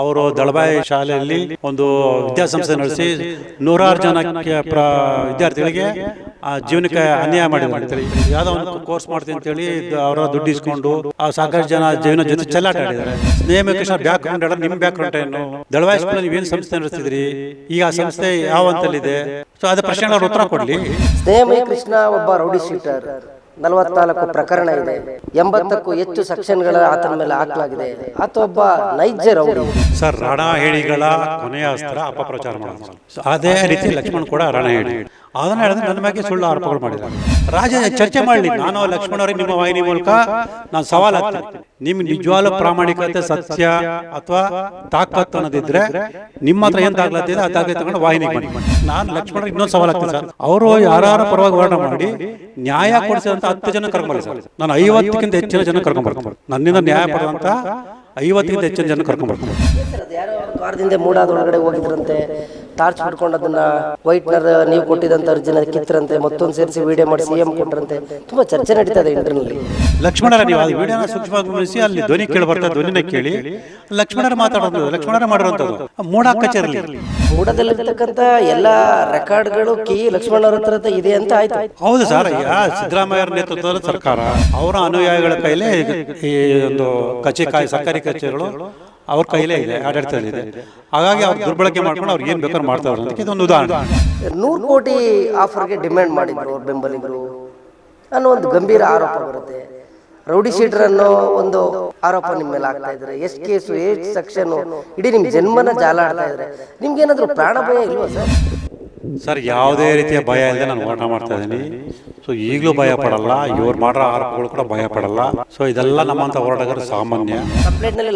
ಅವರು ದಳಬಾಯಿ ಶಾಲೆಯಲ್ಲಿ ಒಂದು ವಿದ್ಯಾಸಂಸ್ಥೆ ನಡೆಸಿ ನೂರಾರು ಜನ ಪ್ರ ವಿದ್ಯಾರ್ಥಿಗಳಿಗೆ ಆ ಜೀವನಕ್ಕೆ ಅನ್ಯಾಯ ಮಾಡಿ ಮಾಡ್ತಾರೆ ಯಾವುದೋ ಒಂದು ಕೋರ್ಸ್ ಮಾಡ್ತೀನಿ ಅಂತೇಳಿ ಹೇಳಿ ಅವರ ದುಡ್ಡು ಇಸ್ಕೊಂಡು ಆ ಸಾಕಷ್ಟು ಜನ ಜೀವನ ಜೊತೆ ಚೆಲ್ಲಾಟ ಆಡಿದ್ದಾರೆ. ನೇಮ ಬ್ಯಾಕ್ ಗ್ರೌಂಡ್ ಹೇಳ ನಿಮ್ಮ ಬ್ಯಾಕ್ ಗ್ರೌಂಡ್ ಏನು? ದಳವಾಯಿ ಸ್ಕೂಲ್ ನೀವೇನು ಸಂಸ್ಥೆ ನಡೆಸಿದ್ರಿ. ಈಗ ಆ ಸಂಸ್ಥೆ ಯಾವ ಹಂತಲ್ಲಿದೆ? ಸೊ ಅದೇ ಪ್ರಶ್ನೆಗಳ ಅವ್ರು ಉತ್ತರ ಕೊಡ್ಲಿ. ಕೃಷ್ಣ ಒಬ್ಬ ರೌಡಿ ಶೀಟರ್ ನಲವತ್ನಾಲ್ಕು ಪ್ರಕರಣ ಇದೆ. ಎಂಬತ್ತಕ್ಕೂ ಹೆಚ್ಚು ಸೆಕ್ಷನ್ಗಳ ಆತನ ಮೇಲೆ ಹಾಕಲಾಗಿದೆ ಆತ ಒಬ್ಬ ನೈಜ ರೌಡಿ. ಸರ್ ರಣಹೇಳಿಗಳ ಕೊನೆಯ ಅಸ್ತ್ರ ಅಪಪ್ರಚಾರ ಮಾಡೋದು. ಅದೇ ರೀತಿ ಲಕ್ಷ್ಮಣ್ ಕೂಡ ರಣಹೇಳಿ ಅದನ್ನ ಹೇಳಿದ್ರೆ ನನ್ನ ಬಗ್ಗೆ ಸುಳ್ಳು ಆರೋಪಗಳು ಮಾಡಿದ್ದಾರೆ. ರಾಜ ಚರ್ಚೆ ಮಾಡಲಿ. ನಾನು ಲಕ್ಷ್ಮಣ ಅವರಿಗೆ ನಿಮ್ಮ ವಾಹಿನಿ ಮೂಲಕ ನಾನು ಸವಾಲು ಹಾಕ್ತೀನಿ ನಿಮ್ ನಿಜವಾದ ಪ್ರಾಮಾಣಿಕತೆ ಸತ್ಯ ಅಥವಾ ತಾಕತ್ ಅನ್ನೋದಿದ್ರೆ ನಿಮ್ಮ ಹತ್ರ ಏನ್ ತಾಗ್ಲತ್ತಿದೆ ಆ ತಾಕತ್ ತಗೊಂಡು ವಾಹಿನಿ ಮಾಡಿ ನಾನು ಲಕ್ಷ್ಮಣ ಇನ್ನೊಂದು ಸವಾಲು ಹಾಕ್ತೀನಿ ಸರ್. ಅವರು ಯಾರ ಪರವಾಗಿ ವರ್ಣ ಮಾಡಿ ನ್ಯಾಯ ಕೊಡಿಸಿದಂತ ಹತ್ತು ಜನ ಕರ್ಕೊಂಡು ಸರ್. ನಾನು ಐವತ್ತಕ್ಕಿಂತ ಹೆಚ್ಚಿನ ಜನ ಕರ್ಕೊಂಬರ್ತೀನಿ. ನನ್ನಿಂದ ನ್ಯಾಯ ಪಡೆದಂತ ಐವತ್ತಕ್ಕಿಂತ ಹೆಚ್ಚಿನ ಜನ ಒಂದು ವಾರದಿಂದ ಮೂಡಾದೊಳಗಡೆ ಹೋಗಿದ್ರಂತೆ. ಟಾರ್ಚ್ ಹಿಡ್ಕೊಂಡು ಅದನ್ನ ವೈಟ್ನರ್ ನೀವು ಕೊಟ್ಟಿದಂತ ಅರ್ಜಿನ ಕಿತ್ತರಂತೆ. ಮತ್ತೊಂದು ಸೇರಿಸಿ ವಿಡಿಯೋ ಮಾಡಿ ಸಿಎಂ ಕೊಟ್ಟರಂತೆ ತುಂಬಾ ಚರ್ಚೆ ನಡೀತಾ ಇದೆ ಇಂಟರ್ನಲ್ಲಿ ಲಕ್ಷ್ಮಣರ ನೀವು ಅದು ವಿಡಿಯೋನ ಸೂಕ್ಷ್ಮವಾಗಿ ಗಮನಿಸಿ ಅಲ್ಲಿ ಧ್ವನಿ ಕೇಳಿ ಬರ್ತಾ ಧ್ವನಿನ ಕೇಳಿ. ಲಕ್ಷ್ಮಣರ ಮಾತಾಡೋದು ಲಕ್ಷ್ಮಣರ ಮಾಡಿರುವಂಥದ್ದು ಮೂಡ ಕಚೇರಿ ಮೂಡದಲ್ಲಿರ್ತಕ್ಕಂಥ ಎಲ್ಲ ರೆಕಾರ್ಡ್ಗಳು ಕೀ ಲಕ್ಷ್ಮಣರ ಹತ್ರ ಇದೆ ಅಂತ ಆಯ್ತು. ಹೌದು ಸರ್ ಈಗ ಸಿದ್ದರಾಮಯ್ಯರ ನೇತೃತ್ವದ ಸರ್ಕಾರ. ಅವರ ಅನುಯಾಯಿಗಳ ಕೈಲೇ ಈ ಒಂದು ಕಚೇ ಕಾಯಿ ಸರ್ಕಾರಿ ಕಚೇರಿಗಳು ಅವ್ರ ಕೈಲೇ ಇದೆ ಆಡಳಿತದಲ್ಲಿದೆ ಹಾಗಾಗಿ ಅವ್ರು ದುರ್ಬಳಕೆ ಮಾಡ್ಕೊಂಡು ಅವ್ರು ಏನು ಬೇಕಾದ್ರೂ ಮಾಡ್ತಾರೆ ಅದಕ್ಕೆ ಇದೊಂದು ಉದಾಹರಣೆ. ನೂರು ಕೋಟಿ ಆಫರ್ಗೆ ಡಿಮ್ಯಾಂಡ್ ಮಾಡಿದ್ರು ಅವ್ರ ಬೆಂಬಲಿಗರು. ಅನ್ನೋ ಒಂದು ಗಂಭೀರ ಆರೋಪ ಬರುತ್ತೆ. ರೌಡಿ ಶೀಟರ್ ಅನ್ನೋ ಒಂದು ಆರೋಪ ನಿಮ್ಮ ಮೇಲೆ ಆಗ್ತಾ ಇದ್ರೆ ಎಷ್ಟು ಕೇಸು ಎಷ್ಟು ಸೆಕ್ಷನ್ ಇಡೀ ನಿಮ್ಮ ಜನ್ಮನ ಜಾಲ ಆಡ್ತಾ ಇದ್ರೆ ನಿಮ್ಗೆ ಏನಾದ್ರು ಪ್ರಾಣ ಭಯ ಇಲ್ವಾ ಸರ್? ಸರ್ ಯಾವುದೇ ರೀತಿಯ ಭಯ ಇಲ್ಲದೆ ನಾನು ಹೋರಾಟ ಮಾಡ್ತಾ ಇದ್ದೀನಿ. ಸೊ ಈಗಲೂ ಭಯ ಪಡಲ್ಲ. ಇವ್ರು ಮಾಡೋ ಆರೋಪಗಳು ಕೂಡ ಭಯ ಪಡಲ್ಲ. ಸೊ ಇದೆಲ್ಲ ನಮ್ಮಂತ ಹೋರಾಟಗಾರರು ಸಾಮಾನ್ಯ.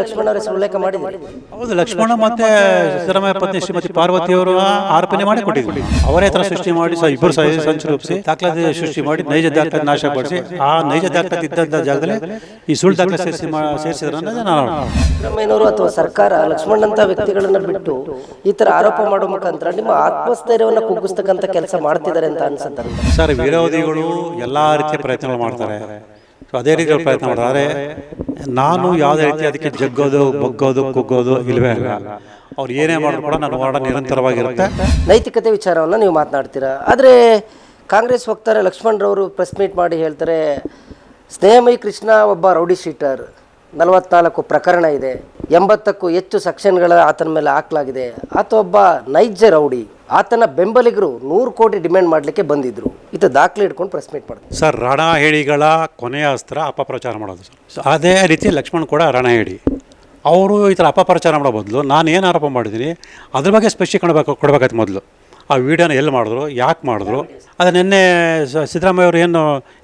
ಲಕ್ಷ್ಮಣ ಅವರ ಹೆಸರು ಉಲ್ಲೇಖ ಮಾಡಿದ್ರು? ಹೌದು ಲಕ್ಷ್ಮಣ ಮತ್ತೆ ಸಿದ್ದರಾಮಯ್ಯ ಪತ್ನಿ ಶ್ರೀಮತಿ ಪಾರ್ವತಿ ಅವರು ಆರೋಪನೆ ಮಾಡಿ ಕೊಟ್ಟಿದ್ರು ಅವರೇ ತರ ಸೃಷ್ಟಿ ಮಾಡಿ ಸೊ ಇಬ್ಬರು ಸಂಚು ರೂಪಿಸಿ ದಾಖಲಾತಿ ಸೃಷ್ಟಿ ಮಾಡಿ ನೈಜ ದಾಖಲೆ ನಾಶಪಡಿಸಿ ಆ ನೈಜ ದಾಖಲಾತಿ ಇದ್ದಂತ ಜಾಗದಲ್ಲಿ ಈ ಸುಳ್ಳು ದಾಖಲೆ ಸೇರಿಸಿ ಸೇರಿಸಿದ್ರು ನಾನು ಸಿದ್ದರಾಮಯ್ಯನವರು ಅಥವಾ ಸರ್ಕಾರ ಲಕ್ಷ್ಮಣಂತ ವ್ಯಕ್ತಿಗಳನ್ನ ಬಿಟ್ಟು ಈ ತರ ಆರೋಪ ಮಾಡೋ ಮುಖಾಂತರ ನಿಮ್ಮ ಆತ್ಮಸ್ಥೈರ್ಯವನ್ನ ಕುಗ್ಗಿಸ್ತಕ್ಕಂಥ ಕೆಲಸ ಮಾಡ್ತಿದ್ದಾರೆ ಅಂತ ಅನ್ಸುತ್ತೆ. ಸರ್ ವಿರೋಧಿಗಳು ಎಲ್ಲಾ ರೀತಿಯ ಪ್ರಯತ್ನಗಳು ಮಾಡ್ತಾರೆ. ಸೊ ಅದೇ ರೀತಿ ಪ್ರಯತ್ನ ಮಾಡ್ತಾರೆ. ನಾನು ಯಾವುದೇ ರೀತಿ ಅದಕ್ಕೆ ಜಗ್ಗೋದು ಬಗ್ಗೋದು ಕುಗ್ಗೋದು ಇಲ್ವೇ ಅಲ್ಲ. ಅವ್ರು ಏನೇ ಮಾಡಿದ್ರು ಕೂಡ ನನ್ನ ಹೋರಾಟ ನಿರಂತರವಾಗಿರುತ್ತೆ. ನೈತಿಕತೆ ವಿಚಾರವನ್ನು ನೀವು ಮಾತನಾಡ್ತೀರಾ? ಆದರೆ ಕಾಂಗ್ರೆಸ್ ವಕ್ತಾರ ಲಕ್ಷ್ಮಣರವರು ಪ್ರೆಸ್ ಮೀಟ್ ಮಾಡಿ ಹೇಳ್ತಾರೆ ಸ್ನೇಹಮಯಿ ಕೃಷ್ಣ ಒಬ್ಬ ರೌಡಿ ಶೀಟರ್. ನಲವತ್ನಾಲ್ಕು ಪ್ರಕರಣ ಇದೆ. ಎಂಬತ್ತಕ್ಕೂ ಹೆಚ್ಚು ಸೆಕ್ಷನ್ಗಳ ಆತನ ಮೇಲೆ ಹಾಕಲಾಗಿದೆ. ಆತ ಒಬ್ಬ ನೈಜ ರೌಡಿ. ಆತನ ಬೆಂಬಲಿಗರು ನೂರು ಕೋಟಿ ಡಿಮ್ಯಾಂಡ್ ಮಾಡಲಿಕ್ಕೆ ಬಂದಿದ್ರು. ಇದು ದಾಖಲೆ ಇಟ್ಕೊಂಡು ಪ್ರೆಸ್ ಮೀಟ್ ಮಾಡ್ತಾರೆ. ಸರ್ ರಣಹೇಳಿಗಳ ಕೊನೆಯ ಅಸ್ತ್ರ ಅಪಪ್ರಚಾರ ಮಾಡೋದು ಸರ್. ಅದೇ ರೀತಿ ಲಕ್ಷ್ಮಣ್ ಕೂಡ ರಣಹೇಳಿ ಅವರು ಈ ಥರ ಅಪಪ್ರಚಾರ ಮಾಡೋ ಬದಲು ನಾನು ಏನು ಆರೋಪ ಮಾಡಿದ್ದೀನಿ, ಅದ್ರ ಬಗ್ಗೆ ಸ್ಪೆಷಿ ಕೊಡಬೇಕು ಕೊಡಬೇಕಾಯ್ತು ಮೊದಲು. ಆ ವಿಡಿಯೋನ ಎಲ್ಲಿ ಮಾಡಿದ್ರು, ಯಾಕೆ ಮಾಡಿದ್ರು, ಅದು ನಿನ್ನೆ ಸಿದ್ದರಾಮಯ್ಯ ಅವರು ಏನು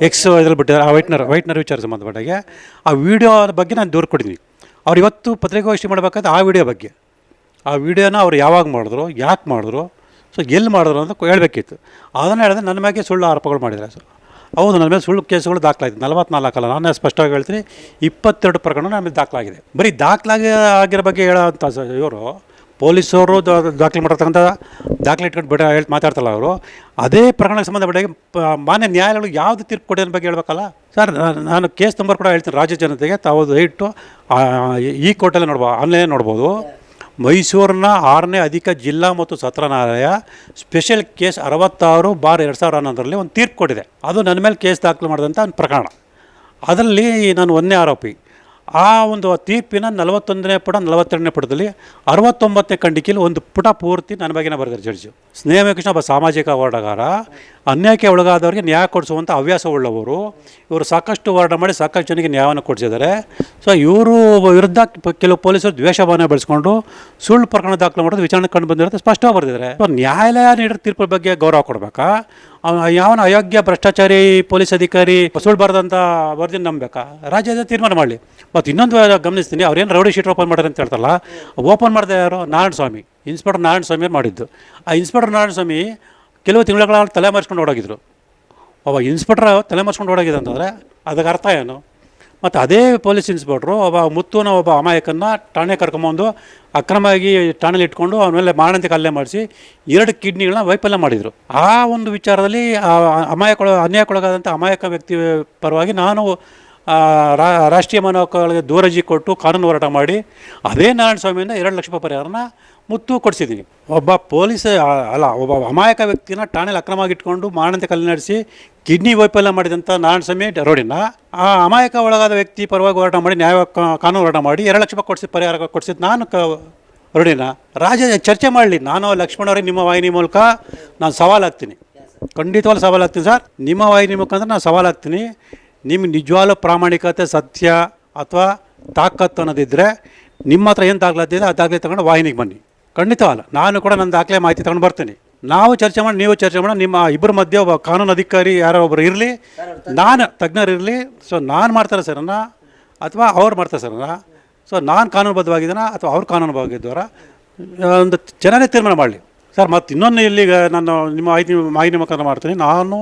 ಎಕ್ಸ್ ಇದ್ರಲ್ಲಿ ಬಿಟ್ಟಿದ್ದಾರೆ, ಆ ವೈಟ್ನರ್ ವೈಟ್ನರ್ ವಿಚಾರ ಸಂಬಂಧಪಟ್ಟಾಗೆ, ಆ ವಿಡಿಯೋ ಬಗ್ಗೆ ನಾನು ದೂರು ಕೊಟ್ಟಿದ್ದೀನಿ. ಅವ್ರು ಇವತ್ತು ಪತ್ರಿಕಾಗೋಷ್ಠಿ ಮಾಡಬೇಕಾದ್ರೆ ಆ ವಿಡಿಯೋ ಬಗ್ಗೆ. ಆ ವಿಡಿಯೋನ ಅವ್ರು ಯಾವಾಗ ಮಾಡಿದ್ರು, ಯಾಕೆ ಮಾಡಿದ್ರು ಸೊ ಎಲ್ಲಿ ಮಾಡಿದ್ರು ಅಂತ ಹೇಳಬೇಕಿತ್ತು. ಅದನ್ನು ಹೇಳಿದ್ರೆ ನನ್ನ ಮ್ಯಾಗೆ ಸುಳ್ಳು ಆರೋಪಗಳು ಮಾಡಿದ್ದಾರೆ ಸರ್. ಹೌದು, ನನ್ನ ಮೇಲೆ ಸುಳ್ಳು ಕೇಸುಗಳು ದಾಖಲಾಗಿದೆ. ನಲವತ್ನಾಲ್ಕು ಅಲ್ಲ ನಾನು ಸ್ಪಷ್ಟವಾಗಿ ಹೇಳ್ತೀನಿ, ಇಪ್ಪತ್ತೆರಡು ಪ್ರಕರಣ ನಮಗೆ ದಾಖಲಾಗಿದೆ. ಬರೀ ದಾಖಲಾಗಿ ಆಗಿರೋ ಬಗ್ಗೆ ಹೇಳೋಂಥ ಇವರು ಪೊಲೀಸವರು ದಾಖಲೆ ಮಾಡಿರ್ತಕ್ಕಂಥ ದಾಖಲೆ ಇಟ್ಕೊಂಡು ಬಿಡ, ಹೇಳಿ ಮಾತಾಡ್ತಲ್ಲ ಅವರು. ಅದೇ ಪ್ರಕರಣಕ್ಕೆ ಸಂಬಂಧಪಟ್ಟಾಗಿ ಮಾನ್ಯ ನ್ಯಾಯಾಲಯಗಳು ಯಾವುದು ತೀರ್ಪು ಕೊಡೋದ್ರ ಬಗ್ಗೆ ಹೇಳ್ಬೇಕಲ್ಲ? ಸರ್, ನಾನು- ಕೇಸ್ ನಂಬರ್ ಕೂಡ ಹೇಳ್ತೀನಿ. ರಾಜ್ಯ ಜನತೆಗೆ ತಾವು ದಯವಿಟ್ಟು ಈ ಕೋರ್ಟಲ್ಲೇ ನೋಡ್ಬೋದು ಆನ್ಲೈನ್ ನೋಡ್ಬೋದು. ಮೈಸೂರಿನ ಆರನೇ ಅಧಿಕ ಜಿಲ್ಲಾ ಮತ್ತು ಸತ್ರ ನ್ಯಾಯಾಲಯ ಸ್ಪೆಷಲ್ ಕೇಸ್ ಅರವತ್ತಾರು ಬಾರ್ ಎರಡು ಸಾವಿರ ಹನ್ನೊಂದರಲ್ಲಿ ಒಂದು ತೀರ್ಪು ಕೊಟ್ಟಿದೆ. ಅದು ನನ್ನ ಮೇಲೆ ಕೇಸ್ ದಾಖಲು ಮಾಡಿದಂಥ ಒಂದು ಪ್ರಕರಣ. ಅದರಲ್ಲಿ ನಾನು ಒಂದನೇ ಆರೋಪಿ. ಆ ಒಂದು ತೀರ್ಪಿನ ನಲವತ್ತೊಂದನೇ ಪುಟ, ನಲವತ್ತೆರಡನೇ ಪುಟದಲ್ಲಿ ಅರವತ್ತೊಂಬತ್ತನೇ ಖಂಡಿಕೆಯಲ್ಲಿ ಒಂದು ಪುಟ ಪೂರ್ತಿ ನನ್ನ ಬಗ್ಗೆನೇ ಬರೆದಿದ್ದಾರೆ ಜಡ್ಜು. ಸ್ನೇಹಕೃಷ್ಣ ಒಬ್ಬ ಸಾಮಾಜಿಕ ಹೋರಾಟಗಾರ ಅನ್ಯಾಯಕ್ಕೆ ಒಳಗಾದವರಿಗೆ ನ್ಯಾಯ ಕೊಡಿಸುವಂಥ ಹವ್ಯಾಸವುಳ್ಳವರು. ಇವರು ಸಾಕಷ್ಟು ಹೋರಾಟ ಮಾಡಿ ಸಾಕಷ್ಟು ಜನಕ್ಕೆ ನ್ಯಾಯವನ್ನು ಕೊಡಿಸಿದ್ದಾರೆ. ಸೊ ಇವರು ವಿರುದ್ಧ ಕೆಲವು ಪೊಲೀಸರು ದ್ವೇಷ ಭಾವನೆ ಬೆಳೆಸ್ಕೊಂಡು ಸುಳ್ಳು ಪ್ರಕರಣ ದಾಖಲು ಮಾಡೋದು ವಿಚಾರಣೆ ಕಂಡು ಬಂದಿರೋದು ಸ್ಪಷ್ಟವಾಗಿ ಬರೆದಿದ್ದಾರೆ. ಸೊ ನ್ಯಾಯಾಲಯ ನೀಡಿದ ತೀರ್ಪು ಬಗ್ಗೆ ಗೌರವ ಕೊಡಬೇಕಾ? ಯಾವನ ಅಯೋಗ್ಯ ಭ್ರಷ್ಟಾಚಾರಿ ಪೊಲೀಸ್ ಅಧಿಕಾರಿ ಸುಳ್ಳು ಬರೆದಂಥ ವರದಿ ನಂಬಬೇಕಾ? ರಾಜ್ಯದ ತೀರ್ಮಾನ ಮಾಡಲಿ. ಮತ್ತು ಇನ್ನೊಂದು ಗಮನಿಸ್ತೀನಿ, ಅವ್ರೇನು ರೌಡಿ ಶೀಟ್ ಓಪನ್ ಮಾಡ್ಯಾರ ಅಂತ ಹೇಳ್ತಾರಲ್ಲ, ಓಪನ್ ಮಾಡಿದೆ ಯಾರು? ನಾರಾಯಣ ಸ್ವಾಮಿ ಇನ್ಸ್ಪೆಕ್ಟರ್ ನಾರಾಯಣ ಸ್ವಾಮಿ ಮಾಡಿದ್ದು. ಆ ಇನ್ಸ್ಪೆಕ್ಟರ್ ನಾರಾಯಣ ಸ್ವಾಮಿ ಕೆಲವು ತಿಂಗಳ ತಲೆ ಮರೆಸ್ಕೊಂಡು ಓಡೋಗಿದ್ರು. ಒಬ್ಬ ಇನ್ಸ್ಪೆಕ್ಟ್ರ್ ತಲೆ ಮರೆಸ್ಕೊಂಡು ಓಡೋಗಿದೆ ಅಂತಂದರೆ ಅದಕ್ಕೆ ಅರ್ಥ ಏನು? ಮತ್ತು ಅದೇ ಪೊಲೀಸ್ ಇನ್ಸ್ಪೆಕ್ಟ್ರು ಒಬ್ಬ ಮುತ್ತುನ ಒಬ್ಬ ಅಮಾಯಕನ ಠಾಣೆ ಕರ್ಕೊಂಬಂದು ಅಕ್ರಮವಾಗಿ ಠಾಣೆಲಿ ಇಟ್ಕೊಂಡು ಅವನ ಮೇಲೆ ಕಲ್ಲೆ ಮಾಡಿಸಿ ಎರಡು ಕಿಡ್ನಿಗಳನ್ನ ವೈಫಲ್ಯ ಮಾಡಿದರು. ಆ ಒಂದು ವಿಚಾರದಲ್ಲಿ ಆ ಅಮಾಯಕ್ಕೊಳ ಅನ್ಯಾಯಕ್ಕೊಳಗಾದಂಥ ಅಮಾಯಕ ವ್ಯಕ್ತಿ ಪರವಾಗಿ ನಾನು ರಾಷ್ಟ್ರೀಯ ಮನೋಹಗಳಿಗೆ ದೂರಜಿ ಕೊಟ್ಟು ಕಾನೂನು ಹೋರಾಟ ಮಾಡಿ ಅದೇ ನಾರಾಯಣ ಸ್ವಾಮಿಯಿಂದ ಎರಡು ಲಕ್ಷ ರೂಪಾಯಿ ಪರಿಹಾರನ ಮುತ್ತು ಕೊಡಿಸಿದ್ದೀನಿ ಒಬ್ಬ ಪೊಲೀಸ್ ಅಲ್ಲ, ಒಬ್ಬ ಅಮಾಯಕ ವ್ಯಕ್ತಿನ ಠಾಣೆಯಲ್ಲಿ ಅಕ್ರಮವಾಗಿ ಇಟ್ಕೊಂಡು ಕಲ್ಲು ನಡೆಸಿ ಕಿಡ್ನಿ ವೈಫಲ್ಯ ಮಾಡಿದಂಥ ನಾರಾಯಣ ಸ್ವಾಮಿ ರೋಡಿನ ಆ ಅಮಾಯಕ ಒಳಗಾದ ವ್ಯಕ್ತಿ ಪರವಾಗಿ ಹೋರಾಟ ಮಾಡಿ ನ್ಯಾಯ ಕಾನೂನು ಹೋರಾಟ ಮಾಡಿ ಎರಡು ಲಕ್ಷ ರೂಪಾಯಿ ಕೊಡಿಸಿ ಪರಿಹಾರ ಕೊಡಿಸಿದ್ದು ನಾನು ಕ ರೋಡಿನ ರಾಜ, ಚರ್ಚೆ ಮಾಡಲಿ. ನಾನು ಲಕ್ಷ್ಮಣ ಅವರಿಗೆ ನಿಮ್ಮ ವಾಹಿನಿ ಮೂಲಕ ನಾನು ಸವಾಲಾಗ್ತೀನಿ ಖಂಡಿತವಾಗ್ಲೂ ಸವಾಲಾಗ್ತೀನಿ ಸರ್. ನಿಮ್ಮ ವಾಹಿನಿ ಮುಖಾಂತರ ನಾನು ಸವಾಲಾಗ್ತೀನಿ ನಿಮ್ಗೆ ನಿಜವಾಗ್ಲೂ ಪ್ರಾಮಾಣಿಕತೆ, ಸತ್ಯ ಅಥವಾ ತಾಕತ್ತು ಅನ್ನೋದಿದ್ದರೆ ನಿಮ್ಮ ಹತ್ರ ಏನು ದಾಖಲಾತಿದೆ ಆ ದಾಖಲೆ ತಗೊಂಡು ವಾಹಿನಿಗೆ ಬನ್ನಿ. ಖಂಡಿತವಲ್ಲ ನಾನು ಕೂಡ ನನ್ನ ದಾಖಲೆ ಮಾಹಿತಿ ತಗೊಂಡು ಬರ್ತೀನಿ. ನಾವು ಚರ್ಚೆ ಮಾಡಿ, ನೀವು ಚರ್ಚೆ ಮಾಡಿ, ನಿಮ್ಮ ಇಬ್ಬರ ಮಧ್ಯೆ ಒಬ್ಬ ಕಾನೂನು ಅಧಿಕಾರಿ ಯಾರೋ ಒಬ್ಬರು ಇರಲಿ. ನಾನು ತಜ್ಞರು ಇರಲಿ. ಸೊ ನಾನು ಮಾಡ್ತಾರೆ ಸರ್ನ ಅಥವಾ ಅವ್ರು ಮಾಡ್ತಾರೆ ಸರ್ನ ಸೊ ನಾನು ಕಾನೂನುಬದ್ಧವಾಗಿದ್ದಾನ ಅಥವಾ ಅವ್ರು ಕಾನೂನುಬದ್ಧವಾಗಿದ್ದಾರ? ಒಂದು ಜನನೇ ತೀರ್ಮಾನ ಮಾಡಲಿ. ಸರ್, ಮತ್ತು ಇನ್ನೊಂದು ಇಲ್ಲಿಗ ನಾನು ನಿಮ್ಮ ಮಾಹಿತಿ ಮಾಹಿತಿ ಮುಖಾಂತರ ಮಾಡ್ತೀನಿ. ನಾನು